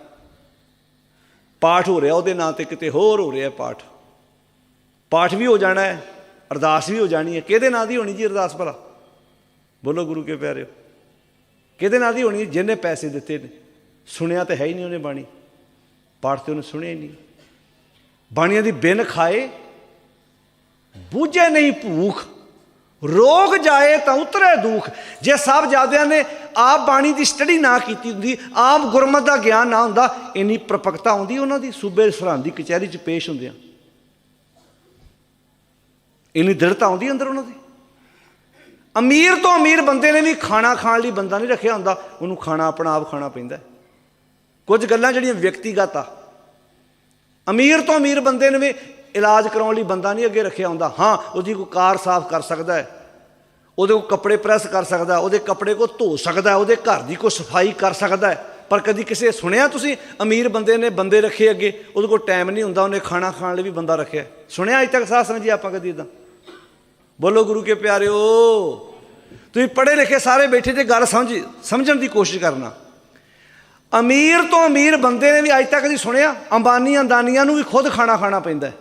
Speaker 1: ਪਾਠ ਹੋ ਰਿਹਾ ਉਹਦੇ ਨਾਂ ਤੇ ਕਿਤੇ ਹੋਰ ਹੋ ਰਿਹਾ ਪਾਠ। ਪਾਠ ਵੀ ਹੋ ਜਾਣਾ ਹੈ, ਅਰਦਾਸ ਵੀ ਹੋ ਜਾਣੀ ਹੈ। ਕਿਹਦੇ ਨਾਂ ਦੀ ਹੋਣੀ ਜੀ ਅਰਦਾਸ ਭਲਾ? ਬੋਲੋ ਗੁਰੂ ਕੇ ਪਿਆਰਿਓ। ਕਿਹਦੇ ਨਾਂ ਦੀ ਹੋਣੀ ਹੈ? ਜਿਹਨੇ ਪੈਸੇ ਦਿੱਤੇ ਨੇ। ਸੁਣਿਆ ਤਾਂ ਹੈ ਹੀ ਨਹੀਂ ਉਹਨੇ ਬਾਣੀ। ਪਾਠ ਤੇ ਉਹਨੇ ਸੁਣਿਆ ਹੀ ਨਹੀਂ। ਬਾਣੀਆਂ ਦੀ ਬਿਨ ਖਾਏ, ਬੂਝੇ ਨਹੀਂ ਭੂਖ। ਰੋਗ ਜਾਏ ਤਾਂ ਉਤਰੇ ਦੁੱਖ। ਜੇ ਸਭ ਜਾਦਿਆਂ ਨੇ ਆਪ ਬਾਣੀ ਦੀ ਸਟੱਡੀ ਨਾ ਕੀਤੀ ਹੁੰਦੀ, ਆਪ ਗੁਰਮਤ ਦਾ ਗਿਆਨ ਨਾ ਹੁੰਦਾ, ਇੰਨੀ ਪ੍ਰਪਕਤਾ ਆਉਂਦੀ ਉਹਨਾਂ ਦੀ। ਸੂਬੇ ਸਰਹੰਦ ਦੀ ਕਚਹਿਰੀ 'ਚ ਪੇਸ਼ ਹੁੰਦੇ ਆ। ਇੰਨੀ ਦ੍ਰਿੜਤਾ ਆਉਂਦੀ ਅੰਦਰ ਉਹਨਾਂ ਦੀ। ਅਮੀਰ ਤੋਂ ਅਮੀਰ ਬੰਦੇ ਨੇ ਵੀ ਖਾਣਾ ਖਾਣ ਲਈ ਬੰਦਾ ਨਹੀਂ ਰੱਖਿਆ ਹੁੰਦਾ, ਉਹਨੂੰ ਖਾਣਾ ਆਪਣਾ ਆਪ ਖਾਣਾ ਪੈਂਦਾ ਹੈ। ਕੁਝ ਗੱਲਾਂ ਜਿਹੜੀਆਂ ਵਿਅਕਤੀਗਤ ਆ। ਅਮੀਰ ਤੋਂ ਅਮੀਰ ਬੰਦੇ ਨੇ ਵੀ ਇਲਾਜ ਕਰਾਉਣ ਲਈ ਬੰਦਾ ਨਹੀਂ ਅੱਗੇ ਰੱਖਿਆ ਹੁੰਦਾ। ਹਾਂ, ਉਹਦੀ ਕੋਈ ਕਾਰ ਸਾਫ਼ ਕਰ ਸਕਦਾ ਹੈ। ਉਹਦੇ ਕੋਲ ਕੱਪੜੇ ਪ੍ਰੈਸ ਕਰ ਸਕਦਾ ਉਹਦੇ ਕੱਪੜੇ ਕੋ ਧੋ ਸਕਦਾ ਉਹਦੇ ਘਰ ਦੀ ਕੋਈ ਸਫ਼ਾਈ ਕਰ ਸਕਦਾ ਪਰ ਕਦੀ ਕਿਸੇ ਸੁਣਿਆ ਤੁਸੀਂ, ਅਮੀਰ ਬੰਦੇ ਨੇ ਬੰਦੇ ਰੱਖੇ ਅੱਗੇ? ਉਹਦੇ ਕੋਲ ਟਾਈਮ ਨਹੀਂ ਹੁੰਦਾ, ਉਹਨੇ ਖਾਣਾ ਖਾਣ ਲਈ ਵੀ ਬੰਦਾ ਰੱਖਿਆ ਸੁਣਿਆ ਅਜ ਤੱਕ ਸਾਹ ਸਮਝੀ ਆਪਾਂ ਕਦੀ ਇਦਾਂ ਬੋਲੋ ਗੁਰੂ ਕੇ ਪਿਆਰਿਓ, ਤੁਸੀਂ ਪੜ੍ਹੇ ਲਿਖੇ ਸਾਰੇ ਬੈਠੇ ਤੇ ਗੱਲ ਸਮਝ, ਸਮਝਣ ਦੀ ਕੋਸ਼ਿਸ਼ ਕਰਨਾ। ਅਮੀਰ ਤੋਂ ਅਮੀਰ ਬੰਦੇ ਨੇ ਵੀ ਅੱਜ ਤੱਕ ਨਹੀਂ ਸੁਣਿਆ? ਅੰਬਾਨੀ ਅੰਦਾਨੀਆਂ ਨੂੰ ਵੀ ਖੁਦ ਖਾਣਾ ਖਾਣਾ ਪੈਂਦਾ ਹੈ।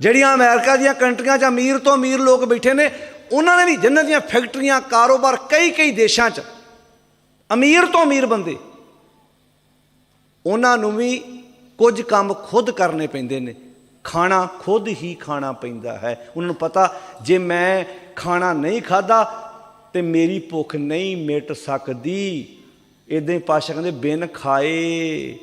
Speaker 1: ਜਿਹੜੀਆਂ ਅਮਰੀਕਾ ਦੀਆਂ ਕੰਟਰੀਆਂ 'ਚ ਅਮੀਰ ਤੋਂ ਅਮੀਰ ਲੋਕ ਬੈਠੇ ਨੇ, ਉਹਨਾਂ ਨੇ ਵੀ ਜਿਨ੍ਹਾਂ ਦੀਆਂ ਫੈਕਟਰੀਆਂ, ਕਾਰੋਬਾਰ ਕਈ ਕਈ ਦੇਸ਼ਾਂ 'ਚ ਅਮੀਰ ਤੋਂ ਅਮੀਰ ਬੰਦੇ, ਉਹਨਾਂ ਨੂੰ ਵੀ ਕੁਝ ਕੰਮ ਖੁਦ ਕਰਨੇ ਪੈਂਦੇ ਨੇ। ਖਾਣਾ ਖੁਦ ਹੀ ਖਾਣਾ ਪੈਂਦਾ ਹੈ। ਉਹਨਾਂ ਨੂੰ ਪਤਾ, ਜੇ ਮੈਂ ਖਾਣਾ ਨਹੀਂ ਖਾਦਾ ਤੇ ਮੇਰੀ ਭੁੱਖ ਨਹੀਂ ਮਿਟ ਸਕਦੀ। ਇਦਾਂ ਹੀ ਪਾਸ਼ਾ ਕਹਿੰਦੇ, ਬਿਨ ਖਾਏ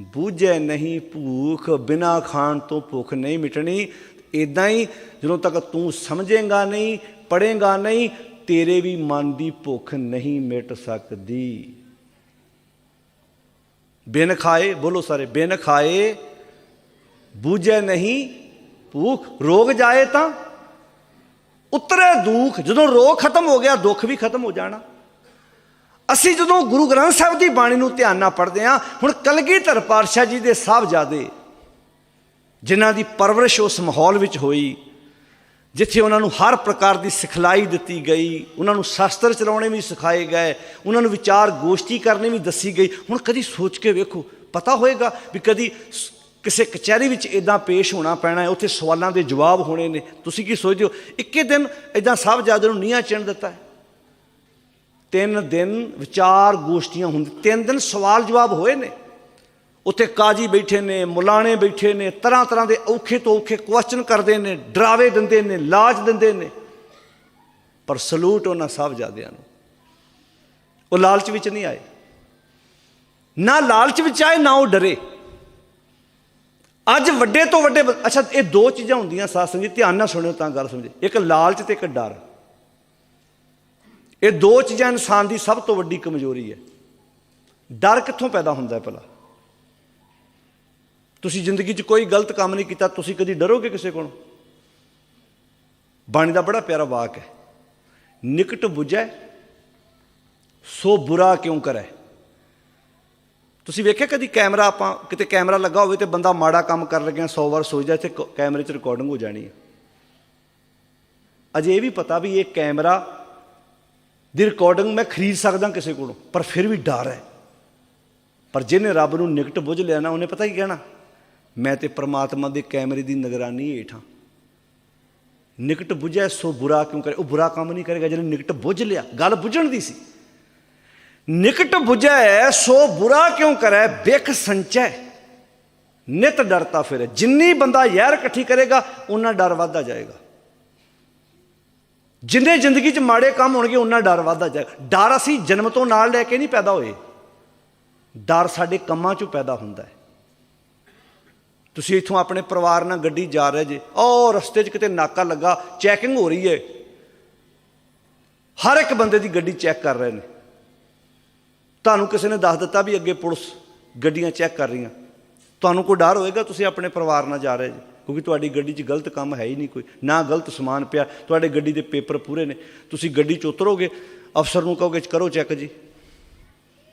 Speaker 1: ਬੂਝੇ ਨਹੀਂ ਭੂਖ, ਬਿਨਾ ਖਾਣ ਤੋਂ ਭੁੱਖ ਨਹੀਂ ਮਿਟਣੀ। ਇਦਾਂ ਹੀ ਜਦੋਂ ਤੱਕ ਤੂੰ ਸਮਝੇਗਾ ਨਹੀਂ ਪੜੇਗਾ ਨਹੀਂ, ਤੇਰੇ ਵੀ ਮਨ ਦੀ ਭੁੱਖ ਨਹੀਂ ਮਿਟ ਸਕਦੀ। ਬਿਨ ਖਾਏ, ਬੋਲੋ ਸਾਰੇ, ਬਿਨ ਖਾਏ, ਬੂਝੇ ਨਹੀਂ, ਭੂਖ, ਰੋਗ ਜਾਏ ਤਾਂ ਉਤਰੇ ਦੁੱਖ। ਜਦੋਂ ਰੋਗ ਖਤਮ ਹੋ ਗਿਆ, ਦੁੱਖ ਵੀ ਖਤਮ ਹੋ ਜਾਣਾ। ਅਸੀਂ ਜਦੋਂ ਗੁਰੂ ਗ੍ਰੰਥ ਸਾਹਿਬ ਦੀ ਬਾਣੀ ਨੂੰ ਧਿਆਨ ਨਾਲ ਪੜ੍ਹਦੇ ਹਾਂ, ਹੁਣ ਕਲਗੀਧਰ ਪਾਤਸ਼ਾਹ ਜੀ ਦੇ ਸਾਹਿਬਜ਼ਾਦੇ, ਜਿਨ੍ਹਾਂ ਦੀ ਪਰਵਰਿਸ਼ ਉਸ ਮਾਹੌਲ ਵਿੱਚ ਹੋਈ, ਜਿੱਥੇ ਉਹਨਾਂ ਨੂੰ ਹਰ ਪ੍ਰਕਾਰ ਦੀ ਸਿਖਲਾਈ ਦਿੱਤੀ ਗਈ, ਉਹਨਾਂ ਨੂੰ ਸ਼ਾਸਤਰ ਚਲਾਉਣੇ ਵੀ ਸਿਖਾਏ ਗਏ, ਉਹਨਾਂ ਨੂੰ ਵਿਚਾਰ ਗੋਸ਼ਟੀ ਕਰਨੀ ਵੀ ਦੱਸੀ ਗਈ। ਹੁਣ ਕਦੀ ਸੋਚ ਕੇ ਵੇਖੋ, ਪਤਾ ਹੋਏਗਾ ਵੀ ਕਦੀ ਕਿਸੇ ਕਚਹਿਰੀ ਵਿੱਚ ਇਦਾਂ ਪੇਸ਼ ਹੋਣਾ ਪੈਣਾ ਹੈ, ਉੱਥੇ ਸਵਾਲਾਂ ਦੇ ਜਵਾਬ ਹੋਣੇ ਨੇ। ਤੁਸੀਂ ਕੀ ਸੋਚਦੇ ਹੋ? ਇੱਕੇ ਦਿਨ ਇਦਾਂ ਸਾਹਿਬਜ਼ਾਦੇ ਨੂੰ ਨੀਹਾਂ ਚਿਣ ਦਿੱਤਾ ਹੈ। ਤਿੰਨ ਦਿਨ ਵਿਚਾਰ ਗੋਸ਼ਟੀਆਂ ਹੁੰਦੀਆਂ। ਤਿੰਨ ਦਿਨ ਸਵਾਲ ਜਵਾਬ ਹੋਏ ਨੇ। ਉੱਥੇ ਕਾਜੀ ਬੈਠੇ ਨੇ, ਮੁਲਾਣੇ ਬੈਠੇ ਨੇ, ਤਰ੍ਹਾਂ ਤਰ੍ਹਾਂ ਦੇ ਔਖੇ ਤੋਂ ਔਖੇ ਕੁਐਸਚਨ ਕਰਦੇ ਨੇ, ਡਰਾਵੇ ਦਿੰਦੇ ਨੇ, ਲਾਜ ਦਿੰਦੇ ਨੇ। ਪਰ ਸਲੂਟ ਉਹਨਾਂ ਸਾਹਿਬਜ਼ਾਦਿਆਂ ਨੂੰ। ਉਹ ਲਾਲਚ ਵਿੱਚ ਨਹੀਂ ਆਏ। ਨਾ ਲਾਲਚ ਵਿੱਚ ਆਏ, ਨਾ ਉਹ ਡਰੇ। ਅੱਜ ਵੱਡੇ ਤੋਂ ਵੱਡੇ ਅੱਛਾ, ਇਹ ਦੋ ਚੀਜ਼ਾਂ ਹੁੰਦੀਆਂ ਸਾਧ ਸੰਗਤ ਧਿਆਨ ਨਾਲ ਸੁਣਿਓ ਤਾਂ ਗੱਲ ਸਮਝੇ। ਇੱਕ ਲਾਲਚ ਤੇ ਇੱਕ ਡਰ। ਇਹ ਦੋ ਚੀਜ਼ਾਂ ਇਨਸਾਨ ਦੀ ਸਭ ਤੋਂ ਵੱਡੀ ਕਮਜ਼ੋਰੀ ਹੈ। ਡਰ ਕਿੱਥੋਂ ਪੈਦਾ ਹੁੰਦਾ ਹੈ ਭਲਾ? ਤੁਸੀਂ ਜ਼ਿੰਦਗੀ 'ਚ ਕੋਈ ਗਲਤ ਕੰਮ ਨਹੀਂ ਕੀਤਾ, ਤੁਸੀਂ ਕਦੀ ਡਰੋਗੇ ਕਿਸੇ ਕੋਲੋਂ? ਬਾਣੀ ਦਾ ਬੜਾ ਪਿਆਰਾ ਵਾਕ ਹੈ, ਨਿਕਟ 부ਜੈ ਸੋ ਬੁਰਾ ਕਿਉਂ ਕਰੈ? ਤੁਸੀਂ ਵੇਖਿਆ ਕਦੀ ਕੈਮਰਾ ਆਪਾਂ, ਕਿਤੇ ਕੈਮਰਾ ਲੱਗਾ ਹੋਵੇ ਤੇ ਬੰਦਾ ਮਾੜਾ ਕੰਮ ਕਰ ਲੱਗਿਆ 100 ਵਾਰ ਸੋਚਦਾ ਇੱਥੇ ਕ- ਕੈਮਰੇ 'ਚ ਰਿਕਾਰਡਿੰਗ ਹੋ ਜਾਣੀ ਹੈ। ਅਜੇ ਇਹ ਵੀ ਪਤਾ ਵੀ ਇਹ ਕੈਮਰਾ ਦੀ ਰਿਕਾਰਡਿੰਗ ਮੈਂ ਖਰੀਦ ਸਕਦਾ ਕਿਸੇ ਕੋਲੋਂ, ਪਰ ਫਿਰ ਵੀ ਡਰ ਹੈ। ਪਰ ਜਿਹਨੇ ਰੱਬ ਨੂੰ ਨਿਕਟ ਬੁੱਝ ਲਿਆ ਨਾ, ਉਹਨੇ ਪਤਾ ਹੀ ਕਹਿਣਾ? ਮੈਂ ਤੇ ਪ੍ਰਮਾਤਮਾ ਦੇ ਕੈਮਰੇ ਦੀ ਨਿਗਰਾਨੀ ਹੇਠਾਂ ਨਿਕਟ ਬੁਝੈ ਸੋ ਬੁਰਾ ਕਿਉਂ ਕਰੇ? ਉਹ ਬੁਰਾ ਕੰਮ ਨਹੀਂ ਕਰੇਗਾ ਜਿਹਨੇ ਨਿਕਟ ਬੁੱਝ ਲਿਆ। ਗੱਲ ਬੁੱਝਣ ਦੀ ਸੀ। ਨਿਕਟ ਬੁਝੈ ਸੋ ਬੁਰਾ ਕਿਉਂ ਕਰੈ? ਬਿਖ ਸੰਚੈ। ਨਿਤ ਡਰਤਾ ਫਿਰੇ। ਜਿੰਨੀ ਬੰਦਾ ਯਾਰ ਇਕੱਠੀ ਕਰੇਗਾ, ਉਹਨਾਂ ਡਰ ਵੱਧਦਾ ਜਾਏਗਾ। ਜਿੰਨੇ ਜ਼ਿੰਦਗੀ 'ਚ ਮਾੜੇ ਕੰਮ ਹੋਣਗੇ, ਉਹਨਾਂ ਡਰ ਵੱਧਦਾ ਜਾਏਗਾ ਡਰ ਅਸੀਂ ਜਨਮ ਤੋਂ ਨਾਲ ਲੈ ਕੇ ਨਹੀਂ ਪੈਦਾ ਹੋਏ। ਡਰ ਸਾਡੇ ਕੰਮਾਂ 'ਚੋਂ ਪੈਦਾ ਹੁੰਦਾ ਹੈ। ਤੁਸੀਂ ਇੱਥੋਂ ਆਪਣੇ ਪਰਿਵਾਰ ਨਾਲ ਗੱਡੀ ਜਾ ਰਹੇ ਜੇ, ਉਹ ਰਸਤੇ 'ਚ ਕਿਤੇ ਨਾਕਾ ਲੱਗਾ ਚੈਕਿੰਗ ਹੋ ਰਹੀ ਹੈ। ਹਰ ਇੱਕ ਬੰਦੇ ਦੀ ਗੱਡੀ ਚੈੱਕ ਕਰ ਰਹੇ ਨੇ। ਤੁਹਾਨੂੰ ਕਿਸੇ ਨੇ ਦੱਸ ਦਿੱਤਾ ਵੀ ਅੱਗੇ ਪੁਲਿਸ ਗੱਡੀਆਂ ਚੈੱਕ ਕਰ ਰਹੀਆਂ। ਤੁਹਾਨੂੰ ਕੋਈ ਡਰ ਹੋਏਗਾ, ਤੁਸੀਂ ਆਪਣੇ ਪਰਿਵਾਰ ਨਾਲ ਜਾ ਰਹੇ ਜੇ। ਕਿਉਂਕਿ ਤੁਹਾਡੀ ਗੱਡੀ 'ਚ ਗਲਤ ਕੰਮ ਹੈ ਹੀ ਨਹੀਂ ਕੋਈ, ਨਾ ਗਲਤ ਸਮਾਨ ਪਿਆ, ਤੁਹਾਡੇ ਗੱਡੀ ਦੇ ਪੇਪਰ ਪੂਰੇ ਨੇ। ਤੁਸੀਂ ਗੱਡੀ 'ਚ ਉਤਰੋਗੇ, ਅਫਸਰ ਨੂੰ ਕਹੋਗੇ, ਕਰੋ ਚੈੱਕ ਜੀ।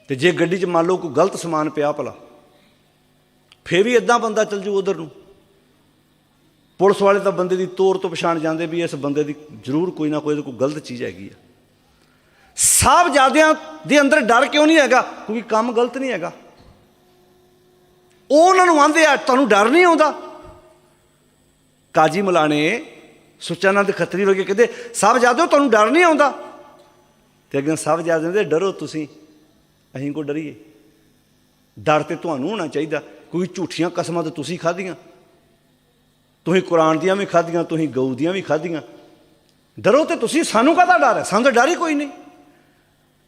Speaker 1: ਤੇ ਜੇ ਗੱਡੀ 'ਚ ਮੰਨ ਲਓ ਕੋਈ ਗਲਤ ਸਮਾਨ ਪਿਆ ਭਲਾ, ਫੇਰ ਵੀ ਇਦਾਂ ਬੰਦਾ ਚੱਲ ਜੂ ਉਧਰ ਨੂੰ। ਪੁਲਿਸ ਵਾਲੇ ਤਾਂ ਬੰਦੇ ਦੀ ਤੋਰ ਤੋਂ ਪਛਾਣ ਜਾਂਦੇ ਵੀ ਇਸ ਬੰਦੇ ਦੀ ਜ਼ਰੂਰ ਕੋਈ ਨਾ ਕੋਈ ਇਹਦੇ ਕੋਈ ਗਲਤ ਚੀਜ਼ ਹੈਗੀ ਆ। ਸਾਹਿਬਜ਼ਾਦਿਆਂ ਦੇ ਅੰਦਰ ਡਰ ਕਿਉਂ ਨਹੀਂ ਹੈਗਾ? ਕਿਉਂਕਿ ਕੰਮ ਗਲਤ ਨਹੀਂ ਹੈਗਾ। ਉਹ ਉਹਨਾਂ ਨੂੰ ਆਂਦੇ ਆ, ਤੁਹਾਨੂੰ ਡਰ ਨਹੀਂ ਆਉਂਦਾ? ਕਾਜੀ ਮਲਾਣੇ ਸੁਚਾਨੰਦ ਖੱਤਰੀ ਵਰਗੇ ਕਹਿੰਦੇ ਸਾਹਿਬਜ਼ਾਦਿਓ ਤੁਹਾਨੂੰ ਡਰ ਨਹੀਂ ਆਉਂਦਾ? ਤੇ ਅੱਗੇ ਸਾਹਿਬਜ਼ਾਦੇ ਦੇ ਡਰੋ ਤੁਸੀਂ, ਅਸੀਂ ਕੋ ਡਰੀਏ? ਡਰ ਤੇ ਤੁਹਾਨੂੰ ਹੋਣਾ ਚਾਹੀਦਾ। ਕੋਈ ਝੂਠੀਆਂ ਕਸਮਾਂ ਤਾਂ ਤੁਸੀਂ ਖਾਧੀਆਂ। ਤੁਸੀਂ ਕੁਰਾਨ ਦੀਆਂ ਵੀ ਖਾਧੀਆਂ, ਤੁਸੀਂ ਗਊ ਦੀਆਂ ਵੀ ਖਾਧੀਆਂ। ਡਰੋ ਤੇ ਤੁਸੀਂ, ਸਾਨੂੰ ਕਾਹਦਾ ਡਰ ਹੈ? ਸਾਨੂੰ ਤਾਂ ਡਰ ਹੀ ਕੋਈ ਨਹੀਂ।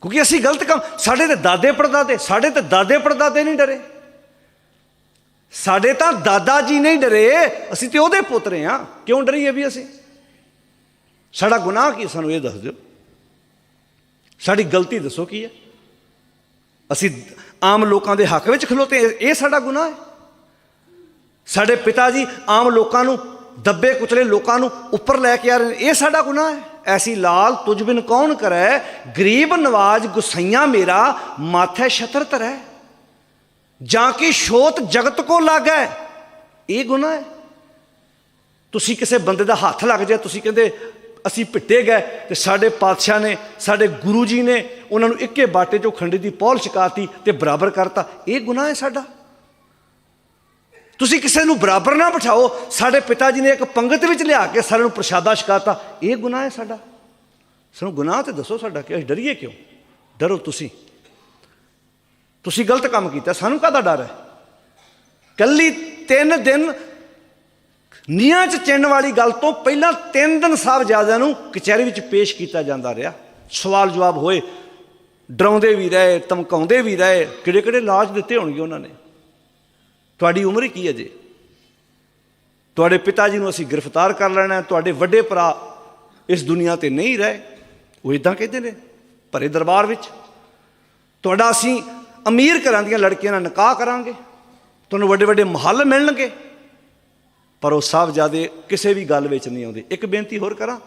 Speaker 1: ਕਿਉਂਕਿ ਅਸੀਂ ਗਲਤ ਕੰਮ, ਸਾਡੇ ਤੇ ਦਾਦੇ ਪੜਦਾਦੇ, ਸਾਡੇ ਤੇ ਦਾਦੇ ਪੜਦਾਦੇ ਨਹੀਂ ਡਰੇ। ਸਾਡੇ ਤਾਂ ਦਾਦਾ ਜੀ ਨਹੀਂ ਡਰੇ, ਅਸੀਂ ਤੇ ਉਹਦੇ ਪੁੱਤਰੇ ਆ ਕਿਉਂ ਡਰੀਏ ਵੀ ਅਸੀਂ? ਸਾਡਾ ਗੁਨਾਹ ਕੀ ਸਾਨੂੰ ਇਹ ਦੱਸ ਦਿਓ। ਸਾਡੀ ਗਲਤੀ ਦੱਸੋ ਕੀ ਹੈ? ਅਸੀਂ ਆਮ ਲੋਕਾਂ ਦੇ ਹੱਕ ਵਿੱਚ ਖਲੋਤੇ ਇਹ- ਸਾਡਾ ਗੁਨਾਹ ਹੈ। ਸਾਡੇ ਪਿਤਾ ਜੀ ਆਮ ਲੋਕਾਂ ਨੂੰ ਦੱਬੇ ਕੁਚਲੇ ਲੋਕਾਂ ਨੂੰ ਉੱਪਰ ਲੈ ਕੇ ਆ ਰਹੇ ਨੇ। ਇਹ ਸਾਡਾ ਗੁਨਾਹ ਹੈ। ਐਸੀ ਲਾਲ ਤੁਝ ਬਿਨ ਕੌਣ ਕਰੈ? ਗਰੀਬ ਨਵਾਜ ਗੁਸਈਆਂ ਮੇਰਾ, ਮਾਥੇ ਛਤਰ ਧਰੈ। ਜਾਂ ਕਿ ਸ਼ੋਤ ਜਗਤ ਕੋ ਲਾਗੈ? ਇਹ ਗੁਨਾਹ ਹੈ। ਤੁਸੀਂ ਕਿਸੇ ਬੰਦੇ ਦਾ ਹੱਥ ਲੱਗ ਜਾਏ, ਤੁਸੀਂ ਕਹਿੰਦੇ, ਅਸੀਂ ਪਿੱਟੇ ਗਏ ਤੇ ਸਾਡੇ ਪਾਤਸ਼ਾਹ ਨੇ, ਸਾਡੇ ਗੁਰੂ ਜੀ ਨੇ ਉਹਨਾਂ ਨੂੰ ਇੱਕੇ ਬਾਟੇ ਚੋਂ ਖੰਡੇ ਦੀ ਪੌਲ ਛਕਾਤੀ ਤੇ ਬਰਾਬਰ ਕਰਤਾ। ਇਹ ਗੁਨਾਹ ਹੈ ਸਾਡਾ। ਤੁਸੀਂ ਕਿਸੇ ਨੂੰ ਬਰਾਬਰ ਨਾ ਬਿਠਾਓ, ਸਾਡੇ ਪਿਤਾ ਜੀ ਨੇ ਇੱਕ ਪੰਗਤ ਵਿੱਚ ਲਿਆ ਕੇ ਸਾਰਿਆਂ ਨੂੰ ਪ੍ਰਸ਼ਾਦਾ ਛਕਾਤਾ। ਇਹ ਗੁਨਾਹ ਹੈ ਸਾਡਾ। ਸਾਨੂੰ ਗੁਨਾਹ ਤੇ ਦੱਸੋ ਸਾਡਾ ਕਿ ਅਸੀਂ ਡਰੀਏ ਕਿਉਂ? ਡਰੋ ਤੁਸੀਂ। ਤੁਸੀਂ ਗਲਤ ਕੰਮ ਕੀਤਾ, ਸਾਨੂੰ ਕਾਹਦਾ ਡਰ ਹੈ? ਕੱਲੀ ਤਿੰਨ ਦਿਨ ਨੀਹਾਂ 'ਚ ਚਿੰਨ ਵਾਲੀ ਗੱਲ ਤੋਂ ਪਹਿਲਾਂ ਤਿੰਨ ਦਿਨ ਸਾਹਿਬਜ਼ਾਦਿਆਂ ਨੂੰ ਕਚਹਿਰੀ ਵਿੱਚ ਪੇਸ਼ ਕੀਤਾ ਜਾਂਦਾ ਰਿਹਾ। ਸਵਾਲ ਜਵਾਬ ਹੋਏ, ਡਰਾਉਂਦੇ ਵੀ ਰਹੇ, ਧਮਕਾਉਂਦੇ ਵੀ ਰਹੇ ਕਿਹੜੇ ਕਿਹੜੇ ਲਾਜ ਦਿੱਤੇ ਹੋਣਗੇ ਉਹਨਾਂ ਨੇ? ਤੁਹਾਡੀ ਉਮਰ ਕੀ ਹੈ ਜੇ ਤੁਹਾਡੇ ਪਿਤਾ ਜੀ ਨੂੰ ਅਸੀਂ ਗ੍ਰਿਫਤਾਰ ਕਰ ਲੈਣਾ ਤੁਹਾਡੇ ਵੱਡੇ ਭਰਾ ਇਸ ਦੁਨੀਆ ਤੇ ਨਹੀਂ ਰਹੇ। ਉਹ ਇਦਾਂ ਕਹਿੰਦੇ ਨੇ, ਭਰੇ ਦਰਬਾਰ ਵਿੱਚ। ਤੁਹਾਡਾ ਅਸੀਂ ਅਮੀਰ ਘਰਾਂ ਦੀਆਂ ਲੜਕੀਆਂ ਨਾਲ ਨਿਕਾਹ ਕਰਾਂਗੇ, ਤੁਹਾਨੂੰ ਵੱਡੇ ਵੱਡੇ ਮਹੱਲ ਮਿਲਣਗੇ। ਪਰ ਉਹ ਸਾਹਿਬਜ਼ਾਦੇ ਕਿਸੇ ਵੀ ਗੱਲ ਵਿੱਚ ਨਹੀਂ ਆਉਂਦੇ। ਇੱਕ ਬੇਨਤੀ ਹੋਰ ਕਰਾਂ,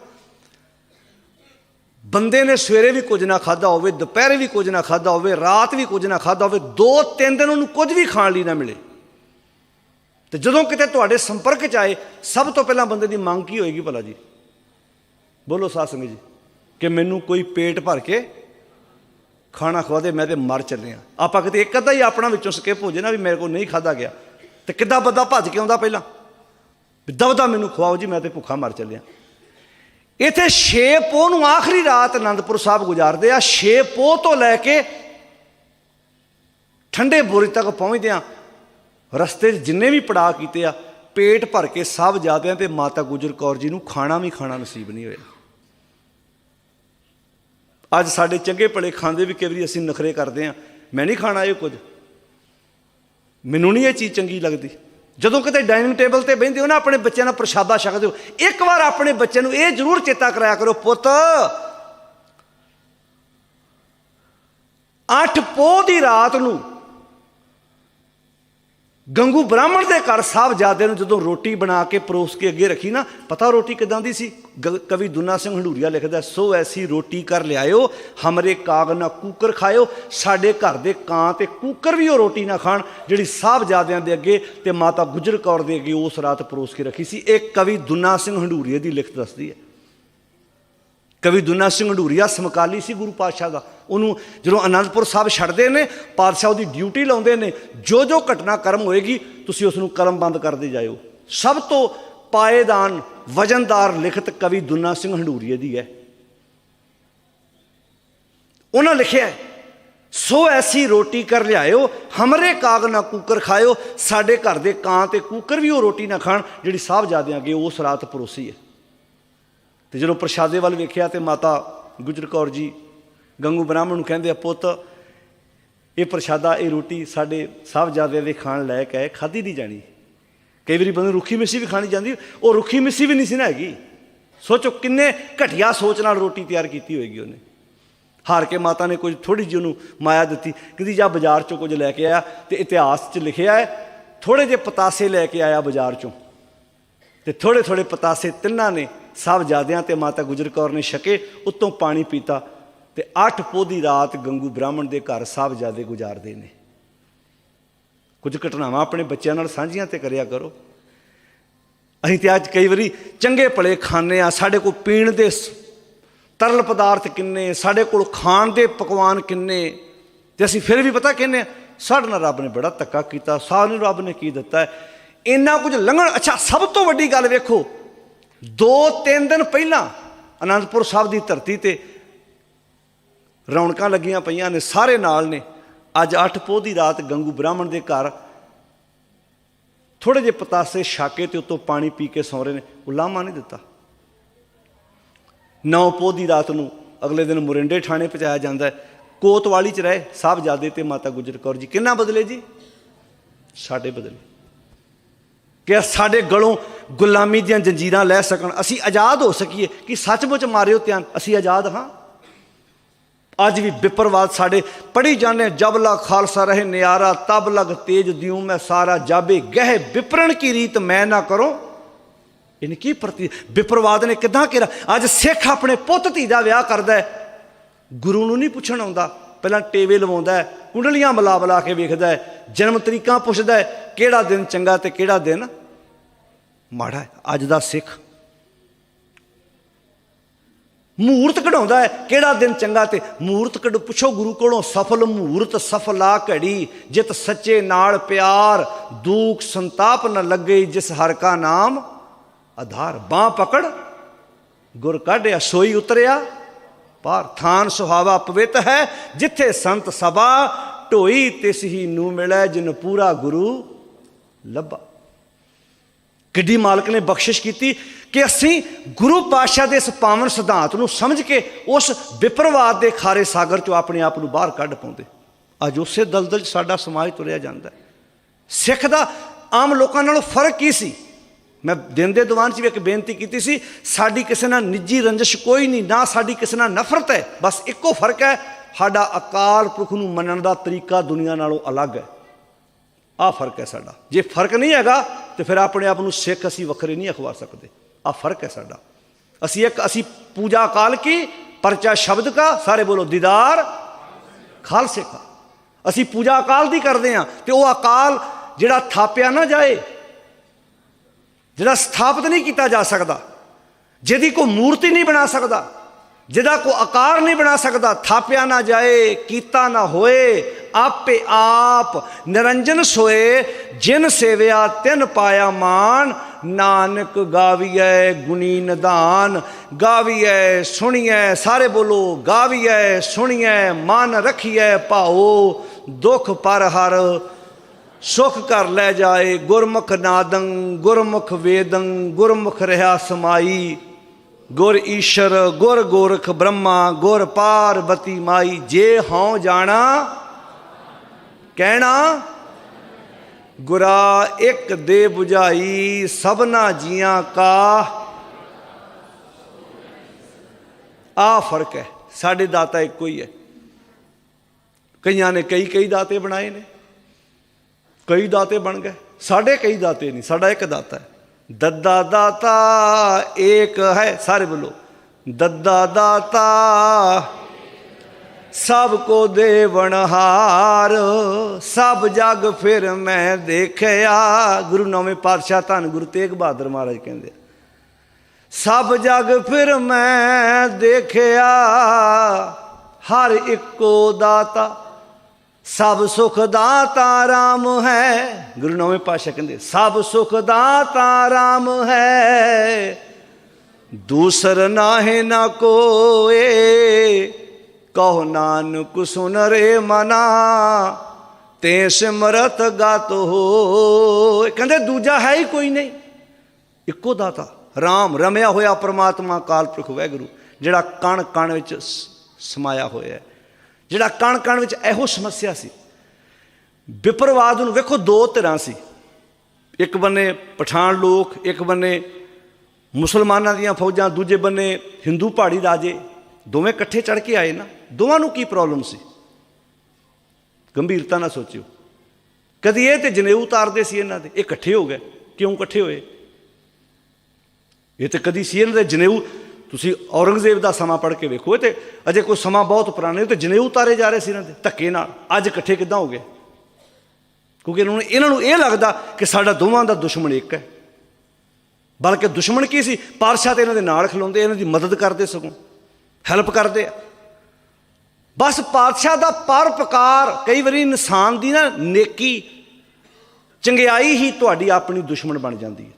Speaker 1: ਬੰਦੇ ਨੇ ਸਵੇਰੇ ਵੀ ਕੁਝ ਨਾ ਖਾਦਾ ਹੋਵੇ, ਦੁਪਹਿਰੇ ਵੀ ਕੁਝ ਨਾ ਖਾਦਾ ਹੋਵੇ, ਰਾਤ ਵੀ ਕੁਝ ਨਾ ਖਾਦਾ ਹੋਵੇ ਦੋ ਤਿੰਨ ਦਿਨ ਉਹਨੂੰ ਕੁਝ ਵੀ ਖਾਣ ਲਈ ਨਾ ਮਿਲੇ। ਤੇ ਜਦੋਂ ਕਿਤੇ ਤੁਹਾਡੇ ਸੰਪਰਕ ਚ ਆਏ, ਸਭ ਤੋਂ ਪਹਿਲਾਂ ਬੰਦੇ ਦੀ ਮੰਗ ਕੀ ਹੋਏਗੀ ਭਲਾ ਜੀ? ਬੋਲੋ ਸਾਧ ਸੰਗਤ ਜੀ, ਕਿ ਮੈਨੂੰ ਕੋਈ ਪੇਟ ਭਰ ਕੇ ਖਾਣਾ ਖਵਾ ਦੇ ਮੈਂ ਤੇ ਮਰ ਚੱਲਿਆ ਆਪਾਂ ਕਿਤੇ ਇੱਕ ਅੱਧਾ ਹੀ ਆਪਣਾ ਵਿੱਚੋਂ ਸਕਿਪ ਹੋ ਜੇ ਨਾ ਵੀ ਮੇਰੇ ਕੋਲ ਨਹੀਂ ਖਾਦਾ ਗਿਆ। ਤੇ ਕਿੱਦਾਂ ਬੰਦਾ ਭੱਜ ਕੇ ਆਉਂਦਾ ਪਹਿਲਾਂ? ਵੀ ਦਵਦਾ ਮੈਨੂੰ ਖਵਾਓ ਜੀ, ਮੈਂ ਤੇ ਭੁੱਖਾ ਮਰ ਚੱਲਿਆ ਇਥੇ 6 ਪੋਹ ਨੂੰ ਆਖਰੀ ਰਾਤ ਅਨੰਦਪੁਰ ਸਾਹਿਬ ਗੁਜ਼ਾਰਦੇ ਆ। 6 ਪੋਹ ਤੋਂ ਲੈ ਕੇ ਠੰਡੇ ਬੋਰੀ ਤੱਕ ਪਹੁੰਚਦੇ ਆ। ਰਸਤੇ 'ਚ ਜਿੰਨੇ ਵੀ ਪੜਾਅ ਕੀਤੇ ਆ, ਪੇਟ ਭਰ ਕੇ ਸਭ ਜਾਦਿਆਂ ਤੇ ਮਾਤਾ ਗੁਜਰ ਕੌਰ ਜੀ ਨੂੰ ਖਾਣਾ ਵੀ ਖਾਣਾ ਨਸੀਬ ਨਹੀਂ ਹੋਇਆ। ਅੱਜ ਸਾਡੇ ਚੰਗੇ ਭਲੇ ਖਾਂਦੇ ਵੀ ਕਈ ਵਾਰੀ ਅਸੀਂ ਨਖਰੇ ਕਰਦੇ ਆ ਮੈਂ ਨਹੀਂ ਖਾਣਾ ਇਹ ਕੁਝ। ਮੈਨੂੰ ਨਹੀਂ ਇਹ ਚੀਜ਼ ਚੰਗੀ ਲੱਗਦੀ। ਜਦੋਂ ਕਿਤੇ ਡਾਈਨਿੰਗ ਟੇਬਲ ਤੇ ਬਹਿੰਦੇ ਹੋ ਨਾ, ਆਪਣੇ ਬੱਚਿਆਂ ਨਾਲ ਪ੍ਰਸ਼ਾਦਾ ਛਕਦੇ ਹੋ, ਇੱਕ ਵਾਰ ਆਪਣੇ ਬੱਚਿਆਂ ਨੂੰ ਇਹ ਜ਼ਰੂਰ ਚੇਤਾ ਕਰਾਇਆ ਕਰੋ, ਪੁੱਤ, ਅੱਠ ਪੋਹ ਦੀ ਰਾਤ ਨੂੰ ਗੰਗੂ ਬ੍ਰਾਹਮਣ ਦੇ ਘਰ ਸਾਹਿਬਜ਼ਾਦੇ ਨੂੰ ਜਦੋਂ ਰੋਟੀ ਬਣਾ ਕੇ ਪਰੋਸ ਕੇ ਅੱਗੇ ਰੱਖੀ ਨਾ, ਪਤਾ ਰੋਟੀ ਕਿਦਾਂ ਦੀ ਸੀ? ਗ- ਕਵੀ ਦੁਨਾ ਸਿੰਘ ਹੰਡੂਰੀਆ ਲਿਖਦਾ, ਸੋ ਐਸੀ ਰੋਟੀ ਕਰ ਲਿਆਇਓ, ਹਮਰੇ ਕਾਗ ਨਾ ਕੂਕਰ ਖਾਇਓ, ਸਾਡੇ ਘਰ ਦੇ ਕਾਂ ਤੇ ਕੂਕਰ ਵੀ ਉਹ ਰੋਟੀ ਨਾ ਖਾਣ, ਜਿਹੜੀ ਸਾਹਿਬਜ਼ਾਦਿਆਂ ਦੇ ਅੱਗੇ ਤੇ ਮਾਤਾ ਗੁਜਰ ਕੌਰ ਦੇ ਅੱਗੇ ਉਸ ਰਾਤ ਪਰੋਸ ਕੇ ਰੱਖੀ ਸੀ। ਇਹ ਕਵੀ ਦੁਨਾ ਸਿੰਘ ਹੰਡੂਰੀਆ ਦੀ ਲਿਖਤ ਦੱਸਦੀ ਹੈ। ਕਵੀ ਦੁਨਾ ਸਿੰਘ ਹੰਡੂਰੀਆ ਸਮਕਾਲੀ ਸੀ ਗੁਰੂ ਪਾਤਸ਼ਾਹ ਦਾ। ਉਹਨੂੰ ਜਦੋਂ ਅਨੰਦਪੁਰ ਸਾਹਿਬ ਛੱਡਦੇ ਨੇ, ਪਾਤਸ਼ਾਹ ਉਹਦੀ ਡਿਊਟੀ ਲਾਉਂਦੇ ਨੇ ਜੋ ਜੋ ਘਟਨਾ ਕਰਮ ਹੋਏਗੀ, ਤੁਸੀਂ ਉਸ ਨੂੰ ਕਰਮ ਬੰਦ ਕਰਦੇ ਜਾਇਓ। ਸਭ ਤੋਂ ਪਾਏਦਾਨ, ਵਜਨਦਾਰ, ਲਿਖਤ ਕਵੀ ਦੁਨਾ ਸਿੰਘ ਹੰਡੂਰੀਏ ਦੀ ਹੈ। ਉਹਨਾਂ ਲਿਖਿਆ ਸੋ ਐਸੀ ਰੋਟੀ ਕਰ ਲਿਆਇਓ, ਹਮਰੇ ਕਾਗ ਨਾ ਕੂਕਰ ਖਾਇਓ, ਸਾਡੇ ਘਰ ਦੇ ਕਾਂ ਤੇ ਕੂਕਰ ਵੀ ਉਹ ਰੋਟੀ ਨਾ ਖਾਣ, ਜਿਹੜੀ ਸਾਹਿਬਜ਼ਾਦਿਆਂ ਅੱਗੇ ਉਸ ਰਾਤ ਪਰੋਸੀ ਹੈ। ਤੇ ਜਦੋਂ ਪ੍ਰਸ਼ਾਦੇ ਵੱਲ ਵੇਖਿਆ ਤੇ ਮਾਤਾ ਗੁਜਰ ਕੌਰ ਜੀ ਗੰਗੂ ਬ੍ਰਾਹਮਣ ਨੂੰ ਕਹਿੰਦੇ ਆ, ਪੁੱਤ, ਇਹ ਪ੍ਰਸ਼ਾਦਾ, ਇਹ ਰੋਟੀ ਸਾਡੇ ਸਾਹਿਬਜ਼ਾਦਿਆਂ ਦੇ ਖਾਣ ਲਾਇਕ ਹੈ ਖਾਦੀ ਨਹੀਂ ਜਾਣੀ। ਕਈ ਵਾਰੀ ਬੰਦੇ ਨੂੰ ਰੁੱਖੀ ਮਿੱਸੀ ਵੀ ਖਾਣੀ ਜਾਂਦੀ, ਉਹ ਰੁੱਖੀ ਮਿੱਸੀ ਵੀ ਨਹੀਂ ਸੀ ਨਾ ਹੈਗੀ। ਸੋਚੋ ਕਿੰਨੇ ਘਟੀਆ ਸੋਚ ਨਾਲ ਰੋਟੀ ਤਿਆਰ ਕੀਤੀ ਹੋਏਗੀ ਉਹਨੇ। ਹਾਰ ਕੇ ਮਾਤਾ ਨੇ ਕੁਝ ਥੋੜੀ ਜਿਹੀ ਉਹਨੂੰ ਮਾਇਆ ਦਿੱਤੀ, ਕਹਿੰਦੀ, ਜਾ ਬਾਜ਼ਾਰ ਚੋਂ ਕੁਝ ਲੈ ਕੇ ਆਇਆ ਤੇ ਇਤਿਹਾਸ 'ਚ ਲਿਖਿਆ ਹੈ ਥੋੜੇ ਜਿਹੇ ਪਤਾਸੇ ਲੈ ਕੇ ਆਇਆ ਬਾਜ਼ਾਰ ਚੋਂ। ਤੇ ਥੋੜੇ ਥੋੜੇ ਪਤਾਸੇ ਤਿੰਨਾਂ ਨੇ, ਸਾਹਿਬਜ਼ਾਦਿਆਂ ਤੇ ਮਾਤਾ ਗੁਜਰ ਕੌਰ ਨੇ ਛਕੇ, ਉੱਤੋਂ ਪਾਣੀ ਪੀਤਾ ਤੇ ਅੱਠ ਪੋਹ ਰਾਤ ਗੰਗੂ ਬ੍ਰਾਹਮਣ ਦੇ ਘਰ ਸਾਹਿਬਜ਼ਾਦੇ ਗੁਜ਼ਾਰਦੇ ਨੇ। ਕੁਝ ਘਟਨਾਵਾਂ ਆਪਣੇ ਬੱਚਿਆਂ ਨਾਲ ਸਾਂਝੀਆਂ ਤੇ ਕਰਿਆ ਕਰੋ। ਅਸੀਂ ਤੇ ਅੱਜ ਕਈ ਵਾਰੀ ਚੰਗੇ ਭਲੇ ਖਾਣੇ ਆ ਸਾਡੇ ਕੋਲ ਪੀਣ ਦੇ ਤਰਲ ਪਦਾਰਥ ਕਿੰਨੇ, ਸਾਡੇ ਕੋਲ ਖਾਣ ਦੇ ਪਕਵਾਨ ਕਿੰਨੇ, ਤੇ ਅਸੀਂ ਫਿਰ ਵੀ ਪਤਾ ਕਹਿੰਦੇ ਆ ਸਾਡੇ ਨਾਲ ਰੱਬ ਨੇ ਬੜਾ ਧੱਕਾ ਕੀਤਾ ਸਾਨੂੰ ਰੱਬ ਨੇ ਕੀ ਦਿੱਤਾ ਇੰਨਾ ਕੁਝ ਲੰਘਣ, ਅੱਛਾ, ਸਭ ਤੋਂ ਵੱਡੀ ਗੱਲ ਵੇਖੋ, ਦੋ ਤਿੰਨ ਦਿਨ ਪਹਿਲਾਂ ਅਨੰਦਪੁਰ ਸਾਹਿਬ ਦੀ ਧਰਤੀ ਤੇ ਰੌਣਕਾਂ ਲੱਗੀਆਂ ਪਈਆਂ ਨੇ, ਸਾਰੇ ਨਾਲ ਨੇ। ਅੱਜ 8 ਪੋਹ ਦੀ ਰਾਤ ਗੰਗੂ ਬ੍ਰਾਹਮਣ ਦੇ ਘਰ ਥੋੜੇ ਜਿਹੇ ਪਤਾਸੇ ਛਾਕੇ ਤੇ ਉੱਤੋਂ ਪਾਣੀ ਪੀ ਕੇ ਸੌਂ ਰਹੇ ਨੇ। ਉਲਾਮਾ ਨਹੀਂ ਦਿੱਤਾ। ਨੌ ਪੋਹ ਦੀ ਰਾਤ ਨੂੰ ਅਗਲੇ ਦਿਨ ਮੁਰਿੰਡੇ ਥਾਣੇ ਪਹੁੰਚਾਇਆ ਜਾਂਦਾ ਹੈ। ਕੋਤਵਾਲੀ ਚ ਰਹੇ ਸਾਹਿਬਜ਼ਾਦੇ ਤੇ ਮਾਤਾ ਗੁਜਰ ਕੌਰ ਜੀ। ਕਿੰਨਾ ਬਦਲੇ ਜੀ? ਸਾਡੇ ਬਦਲੇ। ਕਿ ਸਾਡੇ ਗਲੋਂ ਗੁਲਾਮੀ ਦੀਆਂ ਜੰਜੀਰਾਂ ਲੈ ਸਕਣ। ਅਸੀਂ ਆਜ਼ਾਦ ਹੋ ਸਕੀਏ। ਕਿ ਸੱਚਮੁੱਚ ਮਾਰਿਓ ਧਿਆਨ? ਅਸੀਂ ਆਜ਼ਾਦ ਹਾਂ। ਅੱਜ ਵੀ ਵਿਪਰਵਾਦ ਸਾਡੇ। ਪੜੀ ਜਾਂਦੇ ਜਬ ਲਾ ਖਾਲਸਾ ਰਹੇ ਨਿਆਰਾ, ਤਬ ਲਗ ਤੇਜ ਦਿਉ, ਮੈਂ ਸਾਰਾ ਜਾਬੇ ਗਹਿ ਵਿਪਰਣ ਕੀ ਰੀਤ ਮੈਂ ਨਾ ਕਰੋ। ਇਹਨੇ ਕੀ ਪ੍ਰਤੀ ਵਿਪਰਵਾਦ ਨੇ ਕਿਦਾਂ ਕਿਹਾ ਅੱਜ ਸਿੱਖ ਆਪਣੇ ਪੁੱਤ ਧੀ ਦਾ ਵਿਆਹ ਕਰਦਾ ਹੈ। ਗੁਰੂ ਨੂੰ ਨਹੀਂ ਪੁੱਛਣ ਆਉਂਦਾ। ਪਹਿਲਾਂ ਟੇਵੇ ਲਵਾਉਂਦਾ ਹੈ, ਕੁੰਡਲੀਆਂ ਮਿਲਾ ਮਿਲਾ ਕੇ ਵੇਖਦਾ ਹੈ, ਜਨਮ ਤਰੀਕਾਂ ਪੁੱਛਦਾ ਹੈ, ਕਿਹੜਾ ਦਿਨ ਚੰਗਾ ਤੇ ਕਿਹੜਾ ਦਿਨ ਮਾੜਾ ਅੱਜ ਦਾ ਸਿੱਖ ਮੂਰਤ ਕਢਾਉਂਦਾ ਹੈ। ਕਿਹੜਾ ਦਿਨ ਚੰਗਾ ਤੇ ਮੂਰਤ ਕਢ ਪੁੱਛੋ ਗੁਰੂ ਕੋਲੋਂ। ਸਫਲ ਮੂਰਤ, ਸਫਲਾ ਘੜੀ। ਜਿਤ ਸੱਚੇ ਨਾਲ ਪਿਆਰ। ਦੂਖ ਸੰਤਾਪ ਨ ਲੱਗੇ ਜਿਸ ਹਰ ਕਾ ਨਾਮ। ਆਧਾਰ, ਬਾਹ ਪਕੜ। ਗੁਰ ਕਾਢਿਆ ਸੋਈ ਉਤਰਿਆ। ਪਾਰ ਥਾਨ ਸੁਹਾਵਾ ਪਵਿੱਤ ਹੈ। ਜਿੱਥੇ ਸੰਤ ਸਭਾ, ਢੋਈ ਤਿਸ ਹੀ ਨੂੰ ਮਿਲੈ, ਜਿਨ ਪੂਰਾ ਗੁਰੂ ਲੱਭਾ। ਕਿੱਡੀ ਮਾਲਕ ਨੇ ਬਖਸ਼ਿਸ਼ ਕੀਤੀ ਕਿ ਅਸੀਂ ਗੁਰੂ ਪਾਤਸ਼ਾਹ ਦੇ ਇਸ ਪਾਵਨ ਸਿਧਾਂਤ ਨੂੰ ਸਮਝ ਕੇ ਉਸ ਵਿਪਰਵਾਦ ਦੇ ਖਾਰੇ ਸਾਗਰ ਚੋਂ ਆਪਣੇ ਆਪ ਨੂੰ ਬਾਹਰ ਕੱਢ ਪਾਉਂਦੇ। ਅੱਜ ਉਸੇ ਦਲਦਲ 'ਚ ਸਾਡਾ ਸਮਾਜ ਤੁਰਿਆ ਜਾਂਦਾ ਸਿੱਖ ਦਾ ਆਮ ਲੋਕਾਂ ਨਾਲੋਂ ਫ਼ਰਕ ਕੀ ਸੀ? ਮੈਂ ਦਿਨ ਦੇ ਦੀਵਾਨ 'ਚ ਵੀ ਇੱਕ ਬੇਨਤੀ ਕੀਤੀ ਸੀ, ਸਾਡੀ ਕਿਸੇ ਨਾਲ ਨਿੱਜੀ ਰੰਜਿਸ਼ ਕੋਈ ਨਹੀਂ, ਨਾ ਸਾਡੀ ਕਿਸੇ ਨਾਲ ਨਫ਼ਰਤ ਹੈ, ਬਸ ਇੱਕੋ ਫ਼ਰਕ ਹੈ, ਸਾਡਾ ਅਕਾਲ ਪੁਰਖ ਨੂੰ ਮੰਨਣ ਦਾ ਤਰੀਕਾ ਦੁਨੀਆ ਨਾਲੋਂ ਅਲੱਗ ਹੈ। ਆਹ ਫ਼ਰਕ ਹੈ ਸਾਡਾ। ਜੇ ਫ਼ਰਕ ਨਹੀਂ ਹੈਗਾ, ਤੇ ਫਿਰ ਆਪਣੇ ਆਪ ਨੂੰ ਸਿੱਖ ਅਸੀਂ ਵੱਖਰੇ ਨਹੀਂ ਅਖਵਾ ਸਕਦੇ। ਆਹ ਫ਼ਰਕ ਹੈ ਸਾਡਾ। ਅਸੀਂ ਇੱਕ, ਅਸੀਂ ਪੂਜਾ ਕਾਲ ਕੀ? ਪਰਚਾ ਸ਼ਬਦ ਕਾ? ਸਾਰੇ ਬੋਲੋ, ਦੀਦਾਰ ਖਾਲਸੇ ਕਾ। ਅਸੀਂ ਪੂਜਾ ਅਕਾਲ ਦੀ ਕਰਦੇ ਆ ਤੇ ਉਹ ਅਕਾਲ ਜਿਹੜਾ ਥਾਪਿਆ ਨਾ ਜਾਏ, ਜਿਹੜਾ ਸਥਾਪਿਤ ਨਹੀਂ ਕੀਤਾ ਜਾ ਸਕਦਾ, ਜਿਹਦੀ ਕੋਈ ਮੂਰਤੀ ਨਹੀਂ ਬਣਾ ਸਕਦਾ ਜਿਹਦਾ ਕੋ ਆਕਾਰ ਨਹੀਂ ਬਣਾ ਸਕਦਾ, ਥਾਪਿਆ ਨਾ ਜਾਏ, ਕੀਤਾ ਨਾ ਹੋਏ, ਆਪੇ ਆਪ ਨਿਰੰਜਨ ਸੋਏ, ਜਿਨ ਸੇਵਿਆ ਤਿਨ ਪਾਇਆ ਮਾਨ ਨਾਨਕ ਗਾਵੀਐ ਗੁਣੀ ਨਿਧਾਨ, ਗਾਵੀਐ ਸੁਣੀਐ, ਸਾਰੇ ਬੋਲੋ, ਗਾਵੀਐ ਸੁਣੀਐ, ਮਨ ਰਖੀਐ ਭਾਓ ਦੁਖ ਪਰ ਹਰ, ਸੁਖ ਕਰ ਲੈ ਜਾਏ, ਗੁਰਮੁਖ ਨਾਦੰ, ਗੁਰਮੁਖ ਵੇਦੰ, ਗੁਰਮੁਖ ਰਹਾ ਸਮਾਈ। ਗੁਰ ਈਸ਼ਰ, ਗੁਰ ਗੋਰਖ ਬ੍ਰਹਮਾ, ਗੁਰ ਪਾਰਵਤੀ ਮਾਈ, ਜੇ ਹਉ ਜਾਣਾ, ਕਹਿਣਾ, ਗੁਰਾ ਇੱਕ ਦੇ 부ਝਾਈ ਸਭਨਾ ਜੀਆਂ ਕਾ। ਆ ਫ਼ਰਕ ਹੈ, ਸਾਡੇ ਦਾਤਾ ਇੱਕੋ ਹੀ ਹੈ। ਕਈਆਂ ਨੇ ਕਈ ਕਈ ਦਾਤੇ ਬਣਾਏ ਨੇ, ਕਈ ਦਾਤੇ ਬਣ ਗਏ, ਸਾਡੇ ਕਈ ਦਾਤੇ ਨਹੀਂ, ਸਾਡਾ ਇੱਕ ਦਾਤਾ ਹੈ। ਦੱਦਾ ਦਾਤਾ ਏਕ ਹੈ, ਸਾਰੇ ਬੋਲੋ। ਦੱਦਾ ਦਾਤਾ ਸਭ ਕੋ ਦੇਵਨਹਾਰ ਸਭ ਜਗ ਫਿਰ ਮੈਂ ਦੇਖਿਆ। ਗੁਰੂ ਨੌਵੇਂ ਪਾਤਸ਼ਾਹ ਧੰਨ ਗੁਰੂ ਤੇਗ ਬਹਾਦਰ ਮਹਾਰਾਜ ਕਹਿੰਦੇ ਸਭ ਜਗ ਫਿਰ ਮੈਂ ਦੇਖਿਆ, ਹਰ ਇੱਕੋ ਦਾਤਾ। ਸਭ ਸੁਖ ਦਾਤਾ ਰਾਮ ਹੈ। ਗੁਰੂ ਨੌਵੇਂ ਪਾਤਸ਼ਾਹ ਕਹਿੰਦੇ, ਸਭ ਸੁਖ ਦਾਤਾ ਰਾਮ ਹੈ। ਦੂਸਰ ਨਾਹੇ ਨਾ ਕੋਏ, ਕਹੋ ਨਾਨਕ ਸੁਨ ਰੇ ਮਨਾ, ਤੇ ਸਿਮਰਤ ਗਤ ਹੋ ਕਹਿੰਦੇ, ਦੂਜਾ ਹੈ ਹੀ ਕੋਈ ਨਹੀਂ। ਇੱਕੋ ਦਾਤਾ RAM ਰਮਿਆ ਹੋਇਆ ਪ੍ਰਮਾਤਮਾ ਕਾਲ ਪੁਰਖ, ਵਾਹਿਗੁਰੂ, ਜਿਹੜਾ ਕਣ ਕਣ ਵਿੱਚ ਸਮਾਇਆ ਹੋਇਆ ਹੈ। ਜਿਹੜਾ ਕਣ ਕਣ ਵਿੱਚ ਇਹੋ ਸਮੱਸਿਆ ਸੀ। ਵਿਪਰਵਾਦ ਨੂੰ ਵੇਖੋ ਦੋ ਧਿਰਾਂ ਸੀ। ਇੱਕ ਬੰਨੇ ਪਠਾਨ ਲੋਕ, ਇੱਕ ਬੰਨੇ ਮੁਸਲਮਾਨਾਂ ਦੀਆਂ ਫੌਜਾਂ, ਦੂਜੇ ਬੰਨੇ ਹਿੰਦੂ ਪਹਾੜੀ ਰਾਜੇ। ਦੋਵੇਂ ਇਕੱਠੇ ਚੜ ਕੇ ਆਏ ਨਾ। ਦੋਵਾਂ ਨੂੰ ਕੀ ਪ੍ਰੋਬਲਮ ਸੀ? ਗੰਭੀਰਤਾ ਨਾਲ ਸੋਚਿਓ। ਕਦੀ ਇਹ ਤੇ ਜਨੇਊ ਉਤਾਰਦੇ ਸੀ ਇਹਨਾਂ ਦੇ, ਇਹ ਇਕੱਠੇ ਹੋ ਗਏ। ਕਿਉਂ ਇਕੱਠੇ ਹੋਏ? ਇਹ ਤੇ ਕਦੀ ਸੀ ਇਹਨਾਂ ਦੇ ਜਨੇਊ ਤੁਸੀਂ ਔਰੰਗਜ਼ੇਬ ਦਾ ਸਮਾਂ ਪੜ੍ਹ ਕੇ ਵੇਖੋ ਇਹ ਤੇ ਅਜੇ ਕੋਈ ਸਮਾਂ ਬਹੁਤ ਪੁਰਾਣੇ ਉਹ ਤੇ ਜਨੇਊ ਉਤਾਰੇ ਜਾ ਰਹੇ ਸੀ ਇਹਨਾਂ ਦੇ, ਧੱਕੇ ਨਾਲ। ਅੱਜ ਇਕੱਠੇ ਕਿੱਦਾਂ ਹੋ ਗਏ? ਕਿਉਂਕਿ ਇਹਨਾਂ ਨੂੰ ਇਹਨਾਂ ਨੂੰ ਇਹ ਲੱਗਦਾ ਕਿ ਸਾਡਾ ਦੋਵਾਂ ਦਾ ਦੁਸ਼ਮਣ ਇੱਕ ਹੈ। ਬਲਕਿ ਦੁਸ਼ਮਣ ਕੀ ਸੀ? ਪਾਰਸ਼ਾ ਤੇ ਇਹਨਾਂ ਦੇ ਨਾਲ ਖਲੋਂਦੇ, ਇਹਨਾਂ ਦੀ ਮਦਦ ਕਰਦੇ ਸਗੋਂ, ਹੈਲਪ ਕਰਦੇ ਆ। ਬਸ ਪਾਤਸ਼ਾਹ ਦਾ ਪਰਪਕਾਰ ਕਈ ਵਾਰੀ ਇਨਸਾਨ ਦੀ ਨਾ ਨੇਕੀ, ਚੰਗਿਆਈ ਹੀ ਤੁਹਾਡੀ ਆਪਣੀ ਦੁਸ਼ਮਣ ਬਣ ਜਾਂਦੀ ਹੈ।